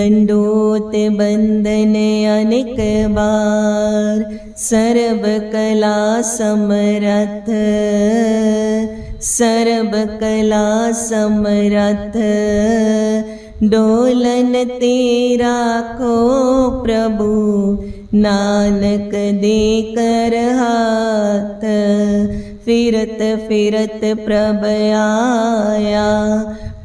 दंडोत बंदन अनेक बार सर्व कला समरथ सर्व कला समरथ डोलन तेरा को प्रभु नानक दे कर हाथ फिरत फिरत प्रभ आया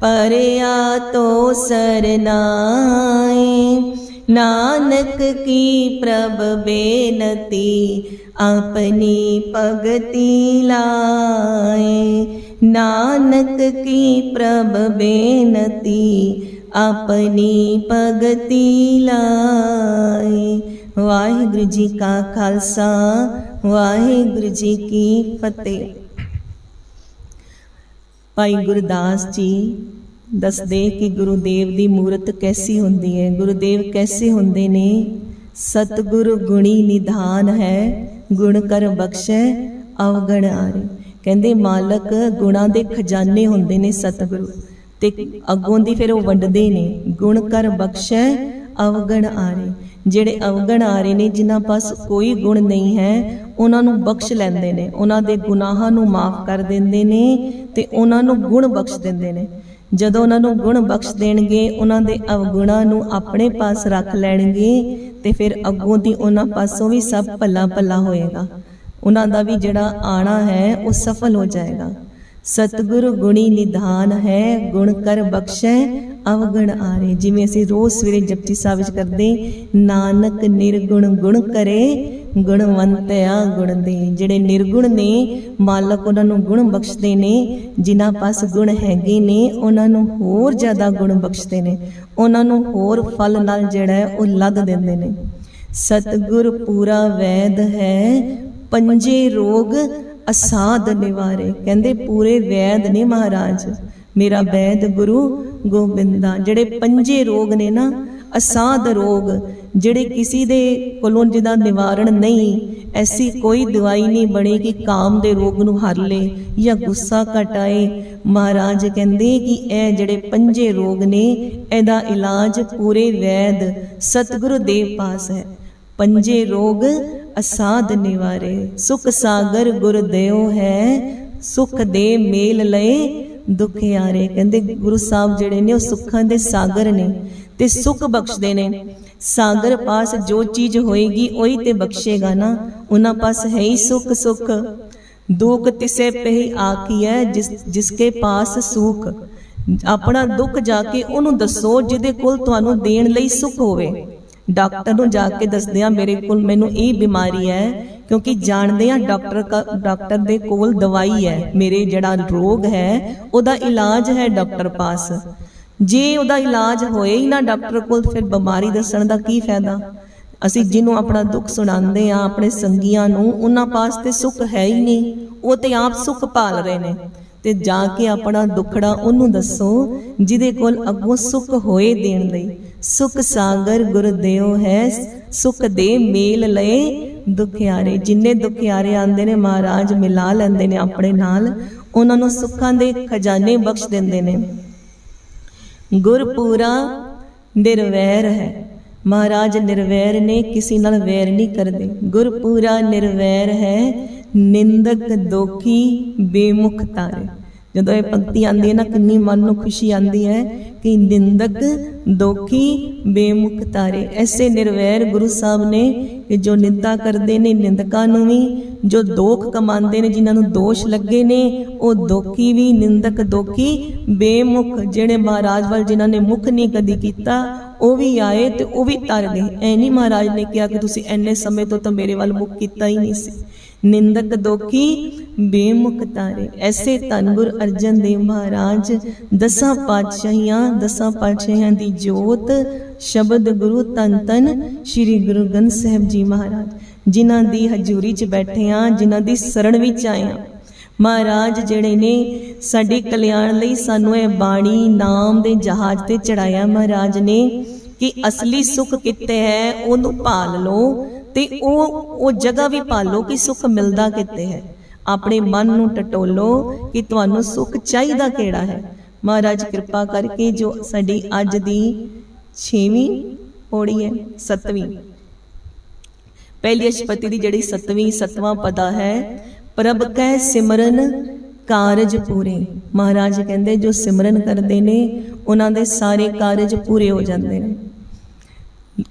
ਪਰਿਆ ਤੋ ਸਰਨਾਏ। ਨਾਨਕ ਕੀ ਪ੍ਰਭ ਬੇਨਤੀ, ਆਪਣੀ ਪਗਤੀ ਲਾਏ। ਨਾਨਕ ਕੀ ਪ੍ਰਭ ਬੇਨਤੀ, ਆਪਣੀ ਭਗਤੀ ਲਾਏ। ਵਾਹਿਗੁਰੂ ਜੀ ਕਾ ਖਾਲਸਾ, ਵਾਹਿਗੁਰੂ ਜੀ ਕੀ ਫਤਿਹ। ਭਾਈ ਗੁਰਦਾਸ ਜੀ, ਦੱਸਦੇ ਕਿ ਗੁਰੂਦੇਵ ਦੀ ਮੂਰਤ ਕੈਸੀ ਹੁੰਦੀ ਹੈ? ਗੁਰੂਦੇਵ ਕੈਸੇ ਹੁੰਦੇ ਨੇ? ਸਤਿਗੁਰ ਗੁਣੀ ਨਿਧਾਨ ਹੈ, ਗੁਣ ਕਰ ਬਖਸ਼ੈ, ਅਵਗਣ ਆਰੇ। ਕਹਿੰਦੇ ਮਾਲਕ ਗੁਣਾ ਦੇ ਖਜ਼ਾਨੇ ਹੁੰਦੇ ਨੇ ਸਤਿਗੁਰੂ ਤੇ ਅੱਗੋਂ ਦੀ ਫਿਰ ਉਹ ਵੰਡਦੇ ਨੇ, ਗੁਣ ਕਰ ਬਖਸ਼ੈ, ਅਵਗਣ ਆਰੇ। ਜਿਹੜੇ ਅਵਗਣ ਰਹੇ ਨੇ, ਜਿਨ੍ਹਾਂ ਪਾਸ ਕੋਈ ਗੁਣ ਨਹੀਂ ਹੈ, ਉਹਨਾਂ ਨੂੰ ਬਖਸ਼ ਲੈਂਦੇ ਨੇ, ਉਹਨਾਂ ਦੇ ਗੁਨਾਹਾਂ ਨੂੰ ਮਾਫ ਕਰ ਦਿੰਦੇ ਨੇ ਤੇ ਉਹਨਾਂ ਨੂੰ ਗੁਣ ਬਖਸ਼ ਦਿੰਦੇ ਨੇ। ਜਦੋਂ ਉਹਨਾਂ ਨੂੰ ਗੁਣ ਬਖਸ਼ ਦੇਣਗੇ, ਉਹਨਾਂ ਦੇ ਅਵਗੁਣਾਂ ਨੂੰ ਆਪਣੇ ਪਾਸ ਰੱਖ ਲੈਣਗੇ ਤੇ ਫਿਰ ਅੱਗੋਂ ਦੀ ਉਹਨਾਂ ਪਾਸੋਂ ਵੀ ਸਭ ਭਲਾ ਭਲਾ ਹੋਏਗਾ। ਉਹਨਾਂ ਦਾ ਵੀ ਜਿਹੜਾ ਆਣਾ ਹੈ, ਉਹ ਸਫਲ ਹੋ ਜਾਏਗਾ। ਸਤਿਗੁਰ ਗੁਣੀ ਨਿਧਾਨ ਹੈ, ਗੁਣ ਕਰ ਬਖਸ਼ੈ, ਅਵਗਣ ਆਰੇ। ਜਿਵੇਂ ਅਸੀਂ ਰੋਜ਼ ਸਵੇਰੇ ਜਪਜੀ ਸਾਹਿਬ ਵਿੱਚ ਕਰਦੇ, ਨਾਨਕ ਨਿਰਗੁਣ ਗੁਣ ਕਰੇ, ਗੁਣਵੰਤਿਆ ਗੁਣ ਦੇ। ਜਿਹੜੇ ਨਿਰਗੁਣ ਨੇ, ਮਾਲਕ ਉਹਨਾਂ ਨੂੰ ਗੁਣ ਬਖਸ਼ਦੇ ਨੇ। ਜਿਨ੍ਹਾਂ ਪਾਸ ਗੁਣ ਹੈਗੇ ਨੇ, ਉਹਨਾਂ ਨੂੰ ਹੋਰ ਜ਼ਿਆਦਾ ਗੁਣ ਬਖਸ਼ਦੇ ਨੇ। ਉਹਨਾਂ ਨੂੰ ਹੋਰ ਫਲ ਨਾਲ ਜਿਹੜਾ ਹੈ, ਉਹ ਲੱਦ ਦਿੰਦੇ ਨੇ। ਸਤਿਗੁਰ ਪੂਰਾ ਵੈਦ ਹੈ, ਪੰਜੇ ਰੋਗ ਅਸਾਧ ਨਿਵਾਰੇ। ਕਹਿੰਦੇ, ਪੂਰੇ ਵੈਦ ਨੇ ਮਹਾਰਾਜ। ਮੇਰਾ ਵੈਦ ਗੁਰੂ ਗੋਬਿੰਦਾ, ਜਿਹੜੇ ਪੰਜੇ ਰੋਗ ਨੇ ਨਾ, ਅਸਾਧ ਰੋਗ, ਜਿਹੜੇ ਕਿਸੇ ਦੇ ਕੋਲੋਂ ਜਿਹਦਾ ਨਿਵਾਰਣ ਨਹੀਂ, ਐਸੀ ਕੋਈ ਦਵਾਈ ਨਹੀਂ ਬਣੀ ਕਿ ਕਾਮ ਦੇ ਰੋਗ ਨੂੰ ਹਰ ਲੇ ਜਾਂ ਗੁੱਸਾ ਘਟਾਏ ਮਹਾਰਾਜ ਕਹਿੰਦੇ ਕਿ ਇਹ ਜਿਹੜੇ ਪੰਜੇ ਰੋਗ ਨੇ, ਇਹਦਾ ਇਲਾਜ ਪੂਰੇ ਵੈਦ ਸਤਿਗੁਰੂ ਦੇਵ ਪਾਸ ਹੈ। ਪੰਜੇ ਰੋਗ ਅਸਾਧ ਨਿਵਾਰੇ ਸੁਖ ਸਾਗਰ ਗੁਰਦੇਵ ਹੈ। ਸੁਖ ਦੇ ਮੇਲ ਲਏ ਦੁੱਖ ਯਾਰੇ। ਕਹਿੰਦੇ ਗੁਰੂ ਸਾਹਿਬ ਜਿਹੜੇ ਨੇ, ਉਹ ਸੁੱਖਾਂ ਦੇ ਸਾਗਰ ਨੇ ਤੇ ਸੁਖ ਬਖਸ਼ਦੇ ਨੇ। ਸਾਗਰ ਪਾਸ ਜੋ ਚੀਜ਼ ਹੋਏਗੀ, ਉਹੀ ਤੇ ਬਖਸ਼ੇਗਾ ਨਾ। ਉਹਨਾਂ ਪਾਸ ਹੈ ਹੀ ਸੁਖ ਸੁਖ। ਦੁੱਖ ਤਿਸੇ ਪਹਿ ਆਖੀਐ, ਜਿਸ, ਜਿਸਕੇ ਪਾਸ ਸੁਖ। ਆਪਣਾ ਦੁੱਖ ਜਾ ਕੇ ਉਹਨੂੰ ਦੱਸੋ, ਜਿਹਦੇ ਕੋਲ ਤੁਹਾਨੂੰ ਦੇਣ ਲਈ ਸੁਖ ਹੋਵੇ। ਡਾਕਟਰ ਨੂੰ ਜਾ ਕੇ ਦੱਸਦੇ ਆ ਮੇਰੇ ਕੋਲ ਮੈਨੂੰ ਇਹ ਬਿਮਾਰੀ ਹੈ, ਕਿਉਂਕਿ ਜਾਣਦੇ ਆ ਡਾਕਟਰ ਡਾਕਟਰ ਦੇ ਕੋਲ ਦਵਾਈ ਹੈ, ਮੇਰੇ ਜਿਹੜਾ ਰੋਗ ਹੈ, ਉਹਦਾ ਇਲਾਜ ਹੈ ਡਾਕਟਰ ਪਾਸ। ਜੇ ਉਹਦਾ ਇਲਾਜ ਹੋਏ ਹੀ ਨਾ ਡਾਕਟਰ ਕੋਲ, ਫਿਰ ਬਿਮਾਰੀ ਦੱਸਣ ਦਾ ਕੀ ਫਾਇਦਾ? ਅਸੀਂ ਜਿਹਨੂੰ ਆਪਣਾ ਦੁੱਖ ਸੁਣਾਉਂਦੇ ਆ ਆਪਣੇ ਸੰਗੀਆਂ ਨੂੰ, ਉਹਨਾਂ ਪਾਸ ਤੇ ਸੁੱਖ ਹੈ ਹੀ ਨਹੀਂ, ਉਹ ਤੇ ਆਪ ਸੁੱਖ ਭਾਲ ਰਹੇ ਨੇ। ਤੇ ਜਾ ਕੇ ਆਪਣਾ ਦੁੱਖੜਾ ਉਹਨੂੰ ਦੱਸੋ, ਜਿਹਦੇ ਕੋਲ ਅੱਗੋਂ ਸੁੱਖ ਹੋਏ ਦੇਣ ਲਈ। ਸੁਖ ਸਾਗਰ ਗੁਰਦੇਵ ਹੈ ਸੁਖ ਦੇ ਮੇਲ ਲਏ ਦੁਖਿਆਰੇ। ਜਿੰਨੇ ਦੁਖਿਆਰੇ ਆਂਦੇ ਨੇ ਮਹਾਰਾਜ, ਮਿਲਾ ਲੈਂਦੇ ਨੇ ਆਪਣੇ ਨਾਲ। ਉਹਨਾਂ ਨੂੰ ਸੁੱਖਾਂ ਦੇ ਖਜ਼ਾਨੇ ਬਖਸ਼ ਦਿੰਦੇ ਨੇ। ਗੁਰਪੂਰਾ ਨਿਰਵੈਰ ਹੈ। ਮਹਾਰਾਜ ਨਿਰਵੈਰ ਨੇ ਕਿਸੇ ਨਾਲ ਵੈਰ ਨਹੀਂ ਕਰਦੇ। ਗੁਰਪੂਰਾ ਨਿਰਵੈਰ ਹੈ। ਨਿੰਦਕ ਦੋਖੀ ਬੇਮੁਖ ਤਾਰੇ। ਜਦੋਂ ਇਹ ਪੰਕਤੀ ਆਂਦੀ ਹੈ ਨਾ ਕਿੰਨੀ ਮਨ ਨੂੰ ਖੁਸ਼ੀ ਆਂਦੀ ਹੈ ਕਿ ਨਿੰਦਕ ਦੋਖੀ ਬੇਮੁਖ ਤਾਰੇ। ਐਸੇ ਨਿਰਵੈਰ ਗੁਰੂ ਸਾਹਿਬ ਨੇ ਕਿ ਜੋ ਨਿੰਦਾ ਕਰਦੇ ਨੇ ਨਿੰਦਕਾਂ ਨੂੰ ਵੀ ਜੋ ਦੋਖ ਕਮਾਉਂਦੇ ਨੇ ਜਿਨ੍ਹਾਂ ਨੂੰ ਦੋਸ਼ ਲੱਗੇ ਨੇ ਉਹ ਦੋਖੀ ਵੀ ਨਿੰਦਕ ਦੋਖੀ ਬੇਮੁਖ ਜਿਹੜੇ ਮਹਾਰਾਜ ਵੱਲ ਜਿਨ੍ਹਾਂ ਨੇ ਮੁਖ ਨਹੀਂ ਕਦੀ ਕੀਤਾ ਉਹ ਵੀ ਆਏ ਤੇ ਉਹ ਵੀ ਤਰ ਗਏ। ਐ ਨਹੀਂ ਮਹਾਰਾਜ ਨੇ ਕਿਹਾ ਕਿ ਤੁਸੀਂ ਐਨੇ ਸਮੇਂ ਤੋਂ ਤਾਂ ਮੇਰੇ ਵੱਲ ਮੁਖ ਕੀਤਾ ਹੀ ਨਹੀਂ ਸੀ। ਨਿੰਦਕ ਦੋਖੀ, ਬੇਮੁਖ ਤਾਰੇ। ਐਸੇ ਧੰਨ ਅਰਜਨ ਦੇਵ ਮਹਾਰਾਜ, ਦਸਾਂ ਪਾਤਸ਼ਾਹੀਆਂ ਦਸਾਂ ਪਾਤਸ਼ਾਹੀਆਂ ਦੀ ਜੋਤ, ਸ਼ਬਦ ਗੁਰੂ ਤਨ ਤਨ ਸ੍ਰੀ ਗੁਰੂ ਗ੍ਰੰਥ ਸਾਹਿਬ ਜੀ ਮਹਾਰਾਜ, ਜਿਨ੍ਹਾਂ ਦੀ ਹਜ਼ੂਰੀ 'ਚ ਬੈਠੇ ਆ, ਜਿਨ੍ਹਾਂ ਦੀ ਸਰਣ ਵਿੱਚ ਆਏ ਆ। ਮਹਾਰਾਜ ਜਿਹੜੇ ਨੇ, ਸਾਡੇ ਕਲਿਆਣ ਲਈ ਸਾਨੂੰ ਇਹ ਬਾਣੀ ਨਾਮ ਦੇ ਜਹਾਜ਼ ਤੇ ਚੜਾਇਆ ਮਹਾਰਾਜ ਨੇ ਕਿ ਅਸਲੀ ਸੁੱਖ ਕਿੱਥੇ ਹੈ, ਉਹਨੂੰ ਭਾਲ ਲਓ। ਤੇ ਉਹ ਉਹ ਜਗ੍ਹਾ ਵੀ ਭਾਲੋ ਕਿ ਸੁੱਖ ਮਿਲਦਾ ਕਿੱਥੇ ਹੈ। ਆਪਣੇ ਮਨ ਨੂੰ ਟਟੋਲੋ ਕਿ ਤੁਹਾਨੂੰ ਸੁੱਖ ਚਾਹੀਦਾ ਕਿਹੜਾ ਹੈ। ਮਹਾਰਾਜ, ਕਿਰਪਾ ਕਰਕੇ ਜੋ ਸਾਡੀ ਅੱਜ ਦੀ ਛੇਵੀਂ ਪੌੜੀ ਹੈ, ਸੱਤਵੀਂ। ਪਹਿਲੀ ਅਸ਼ਪਤੀ ਦੀ ਜਿਹੜੀ ਸੱਤਵੀਂ, ਸਤਵਾਂ ਪਦਾ ਹੈ, ਪ੍ਰਭ ਕੈ ਸਿਮਰਨ ਕਾਰਜ ਪੂਰੇ। ਮਹਾਰਾਜ ਕਹਿੰਦੇ, ਜੋ ਸਿਮਰਨ ਕਰਦੇ ਨੇ, ਉਹਨਾਂ ਦੇ ਸਾਰੇ ਕਾਰਜ ਪੂਰੇ ਹੋ ਜਾਂਦੇ ਨੇ।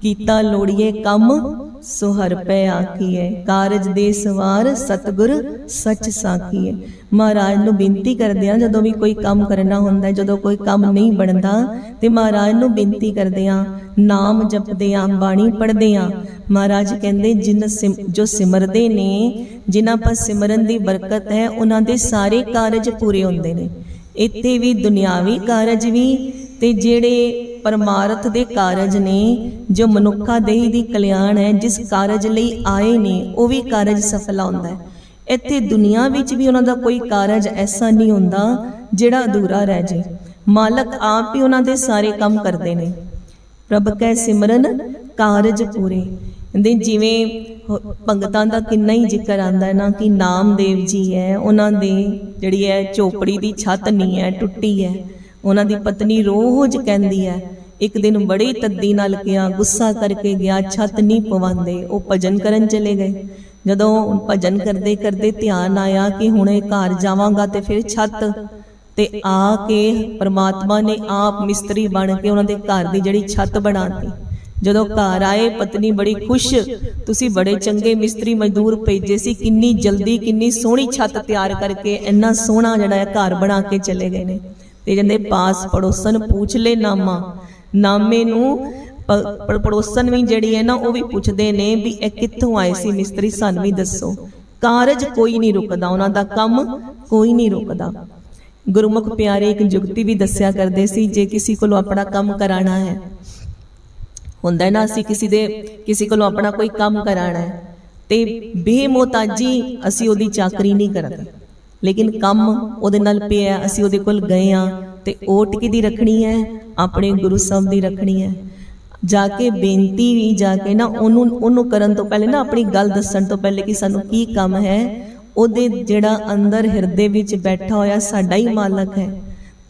ਕੀਤਾ ਲੋੜੀਏ ਕੰਮ ਸੋ ਹਰ ਪੈ ਆਖੀਐ, ਕਾਰਜ ਦੇ ਸਵਾਰ ਸਤਗੁਰ ਸੱਚ ਸਾਖੀਐ। ਮਹਾਰਾਜ ਨੂੰ ਬੇਨਤੀ ਕਰਦੇ ਆ ਜਦੋਂ ਵੀ ਕੋਈ ਕੰਮ ਕਰਨਾ ਹੁੰਦਾ, ਜਦੋਂ ਕੋਈ ਕੰਮ ਨਹੀਂ ਬਣਦਾ, ਤੇ ਮਹਾਰਾਜ ਨੂੰ ਬੇਨਤੀ ਕਰਦੇ ਆ ਨਾਮ ਜਪਦੇ ਆ ਬਾਣੀ ਪੜ੍ਹਦੇ ਆ ਮਹਾਰਾਜ ਕਹਿੰਦੇ, ਜਿਨ ਸਿਮ- ਜੋ ਸਿਮਰਦੇ ਨੇ, ਜਿਨ੍ਹਾਂ ਪਰ ਸਿਮਰਨ ਦੀ ਬਰਕਤ ਹੈ, ਉਹਨਾਂ ਦੇ ਸਾਰੇ ਕਾਰਜ ਪੂਰੇ ਹੁੰਦੇ ਨੇ। ਇੱਥੇ ਵੀ ਦੁਨਿਆਵੀ ਕਾਰਜ ਵੀ, ਤੇ ਜਿਹੜੇ ਪਰਮਾਰਥ ਦੇ ਕਾਰਜ ਨੇ, ਜੋ ਮਨੁੱਖਾ ਦੇਹੀ ਦੀ ਕਲਿਆਣ ਹੈ, ਜਿਸ ਕਾਰਜ ਲਈ ਆਏ ਨੇ, ਉਹ ਵੀ ਕਾਰਜ ਸਫਲਾ ਹੁੰਦਾ ਹੈ। ਇੱਥੇ ਦੁਨੀਆ ਵਿੱਚ ਵੀ ਉਹਨਾਂ ਦਾ ਕੋਈ ਕਾਰਜ ਐਸਾ ਨਹੀਂ ਹੁੰਦਾ, ਜਿਹੜਾ ਅਧੂਰਾ ਰਹਿ ਜੇ। ਮਾਲਕ ਆਪ ਹੀ ਉਹਨਾਂ ਦੇ ਸਾਰੇ ਕੰਮ ਕਰਦੇ ਨੇ। ਪ੍ਰਭ ਕੈ, ਸਿਮਰਨ, ਕਾਰਜ ਪੂਰੇ। ਕਹਿੰਦੇ, ਜਿਵੇਂ ਹੋ- ਭਗਤਾਂ ਦਾ ਕਿੰਨਾ ਹੀ ਜ਼ਿਕਰ ਆਂਦਾ ਹੈ ਨਾ, ਕਿ ਨਾਮਦੇਵ ਜੀ ਹੈ, ਉਹਨਾਂ ਦੇ ਜਿਹੜੀ ਹੈ, ਝੋਪੜੀ ਦੀ ਛੱਤ ਨਹੀਂ ਹੈ, ਟੁੱਟੀ ਹੈ। ਉਹਨਾਂ ਦੀ ਪਤਨੀ ਰੋਜ਼ ਕਹਿੰਦੀ ਹੈ, ਇੱਕ ਦਿਨ ਬੜੀ ਤੱਦੀ ਨਾਲ ਕਿਹਾ, ਗੁੱਸਾ ਕਰਕੇ ਗਿਆ, ਛੱਤ ਨਹੀਂ ਪਵਾਉਂਦੇ, ਉਹ ਭਜਨ ਕਰਨ ਚਲੇ ਗਏ। ਜਦੋਂ ਭਜਨ ਕਰਦੇ ਕਰਦੇ ਧਿਆਨ ਆਇਆ ਕਿ ਹੁਣ ਇਹ ਘਰ ਜਾਵਾਂਗਾ ਤੇ ਫਿਰ ਛੱਤ ਤੇ ਆ ਕੇ ਪ੍ਰਮਾਤਮਾ ਨੇ ਆਪ ਮਿਸਤਰੀ ਬਣ ਕੇ ਉਹਨਾਂ ਦੇ ਘਰ ਦੀ ਜਿਹੜੀ ਛੱਤ ਬਣਾਤੀ। ਜਦੋਂ ਘਰ ਆਏ, ਪਤਨੀ ਬੜੀ ਖੁਸ਼, ਤੁਸੀਂ ਬੜੇ ਚੰਗੇ ਮਿਸਤਰੀ ਮਜ਼ਦੂਰ ਭੇਜੇ ਸੀ, ਕਿੰਨੀ ਜਲਦੀ, ਕਿੰਨੀ ਸੋਹਣੀ ਛੱਤ ਤਿਆਰ ਕਰਕੇ ਇੰਨਾ ਸੋਹਣਾ ਜਿਹੜਾ ਹੈ ਘਰ ਬਣਾ ਕੇ ਚਲੇ ਗਏ ਨੇ। ਤੇ ਕਹਿੰਦੇ, ਪਾਸ ਪੜੋਸਨ ਪੁੱਛ ਲੈ ਨਾਮਾ। ਨਾਮੇ ਨੂੰ ਪੜੋਸਨ ਵੀ ਜਿਹੜੀ ਹੈ ਨਾ, ਉਹ ਵੀ ਪੁੱਛਦੇ ਨੇ ਵੀ ਇਹ ਕਿੱਥੋਂ ਆਏ ਸੀ? ਮਿਸਤਰੀ ਸਾਨੂੰ ਵੀ ਦੱਸੋ। ਕਾਰਜ ਕੋਈ ਨਹੀਂ ਰੁਕਦਾ। ਉਹਨਾਂ ਦਾ ਕੰਮ ਕੋਈ ਨਹੀਂ ਰੁਕਦਾ। ਗੁਰਮੁਖ ਪਿਆਰੇ, ਇੱਕ ਜੁਗਤੀ ਵੀ ਦੱਸਿਆ ਕਰਦੇ ਸੀ, ਜੇ ਕਿਸੇ ਕੋਲੋਂ ਆਪਣਾ ਕੰਮ ਕਰਾਣਾ ਹੈ। ਹੁੰਦਾ ਨਾ, ਅਸੀਂ ਕਿਸੇ ਦੇ, ਕਿਸੇ ਕੋਲੋਂ ਆਪਣਾ ਕੋਈ ਕੰਮ ਕਰਾਣਾ ਹੈ। ਤੇ ਬੇਮੋਤਾਜੀ ਅਸੀਂ ਉਹਦੀ ਚਾਕਰੀ ਨਹੀਂ ਕਰਦੇ। ਲੇਕਿਨ ਕੰਮ ਉਹਦੇ ਨਾਲ ਪਿਆ ਅਸੀਂ ਉਹਦੇ ਕੋਲ ਗਏ ਆ ਤੇ ਓਟ ਕਿਹਦੀ ਰੱਖਣੀ ਹੈ ਆਪਣੇ ਗੁਰੂ ਸਾਹਿਬ ਦੀ ਰੱਖਣੀ ਹੈ। ਜਾ ਕੇ ਬੇਨਤੀ ਵੀ ਜਾ ਕੇ ਨਾ ਉਹਨੂੰ ਉਹਨੂੰ ਕਰਨ ਤੋਂ ਪਹਿਲੇ ਨਾ ਆਪਣੀ ਗੱਲ ਦੱਸਣ ਤੋਂ ਪਹਿਲੇ ਕਿ ਸਾਨੂੰ ਕੀ ਕੰਮ ਹੈ। ਉਹਦੇ ਜਿਹੜਾ ਅੰਦਰ ਹਿਰਦੇ ਵਿੱਚ ਬੈਠਾ ਹੋਇਆ ਸਾਡਾ ਹੀ ਮਾਲਕ ਹੈ।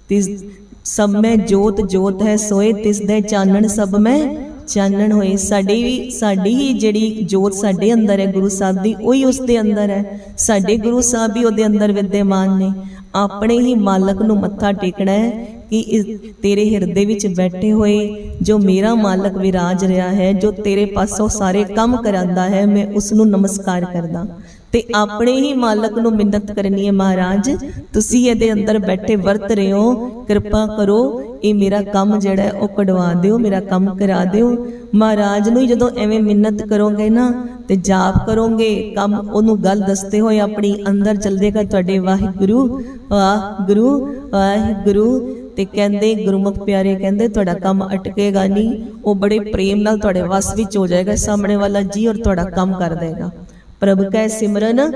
ਤਿਸ ਸਭ ਮੈਂ ਜੋਤ ਜੋਤ ਹੈ ਸੋਏ ਤਿਸ ਦੇ ਚਾਨਣ ਸਭ ਮੈਂ। ਚਾਨਣ ਹੋਏ, ਸਾਡੀ ਵੀ, ਸਾਡੀ ਹੀ ਜਿਹੜੀ ਜੋਤ ਸਾਡੇ ਅੰਦਰ ਹੈ, ਗੁਰੂ ਸਾਹਿਬ ਦੀ, ਉਹੀ ਉਸ ਦੇ ਅੰਦਰ ਹੈ। ਸਾਡੇ ਗੁਰੂ ਸਾਹਿਬ ਵੀ ਉਹਦੇ ਅੰਦਰ ਵਿਦਿਆਮਾਨ ਨੇ। ਆਪਣੇ ਹੀ ਮਾਲਕ ਨੂੰ ਮੱਥਾ ਟੇਕਣਾ ਹੈ ਕਿ ਇਸ ਤੇਰੇ ਹਿਰਦੇ ਵਿੱਚ ਬੈਠੇ ਹੋਏ ਜੋ ਮੇਰਾ ਮਾਲਕ ਵਿਰਾਜ ਰਿਹਾ ਹੈ, ਜੋ ਤੇਰੇ ਪਾਸੋਂ ਸਾਰੇ ਕੰਮ ਕਰਾਂਦਾ ਹੈ, ਮੈਂ ਉਸ ਨੂੰ ਨਮਸਕਾਰ ਕਰਦਾ। ਤੇ ਆਪਣੇ ਹੀ ਮਾਲਕ ਨੂੰ ਮਿੰਨਤ ਕਰਨੀ ਹੈ, ਮਹਾਰਾਜ, ਤੁਸੀਂ ਇਹਦੇ ਅੰਦਰ ਬੈਠੇ ਵਰਤ ਰਹੇ ਹੋ, ਕਿਰਪਾ ਕਰੋ ਇਹ ਮੇਰਾ ਕੰਮ ਜਿਹੜਾ ਹੈ ਉਹ ਕਢਵਾ ਦਿਓ ਮੇਰਾ ਕੰਮ ਕਰਾ ਦਿਓ। ਮਹਾਰਾਜ ਨੂੰ ਜਦੋਂ ਐਵੇਂ ਮਿੰਨਤ ਕਰੋਗੇ ਨਾ ਤੇ ਜਾਪ ਕਰੋਗੇ ਕੰਮ ਉਹਨੂੰ ਗੱਲ ਦੱਸਦੇ ਹੋਏ ਆਪਣੀ ਅੰਦਰ ਚੱਲੇਗਾ ਤੁਹਾਡੇ ਵਾਹਿਗੁਰੂ ਵਾਹਿਗੁਰੂ ਵਾਹਿਗੁਰੂ ਤੇ ਕਹਿੰਦੇ ਗੁਰਮੁਖ ਪਿਆਰੇ ਕਹਿੰਦੇ ਤੁਹਾਡਾ ਕੰਮ ਅਟਕੇਗਾ ਨਹੀਂ। ਉਹ ਬੜੇ ਪ੍ਰੇਮ ਨਾਲ ਤੁਹਾਡੇ ਵਸ ਵਿੱਚ ਹੋ ਜਾਏਗਾ ਸਾਹਮਣੇ ਵਾਲਾ ਜੀ ਔਰ ਤੁਹਾਡਾ ਕੰਮ ਕਰ ਦੇਗਾ। ਪ੍ਰਭ ਕੈ ਸਿਮਰਨ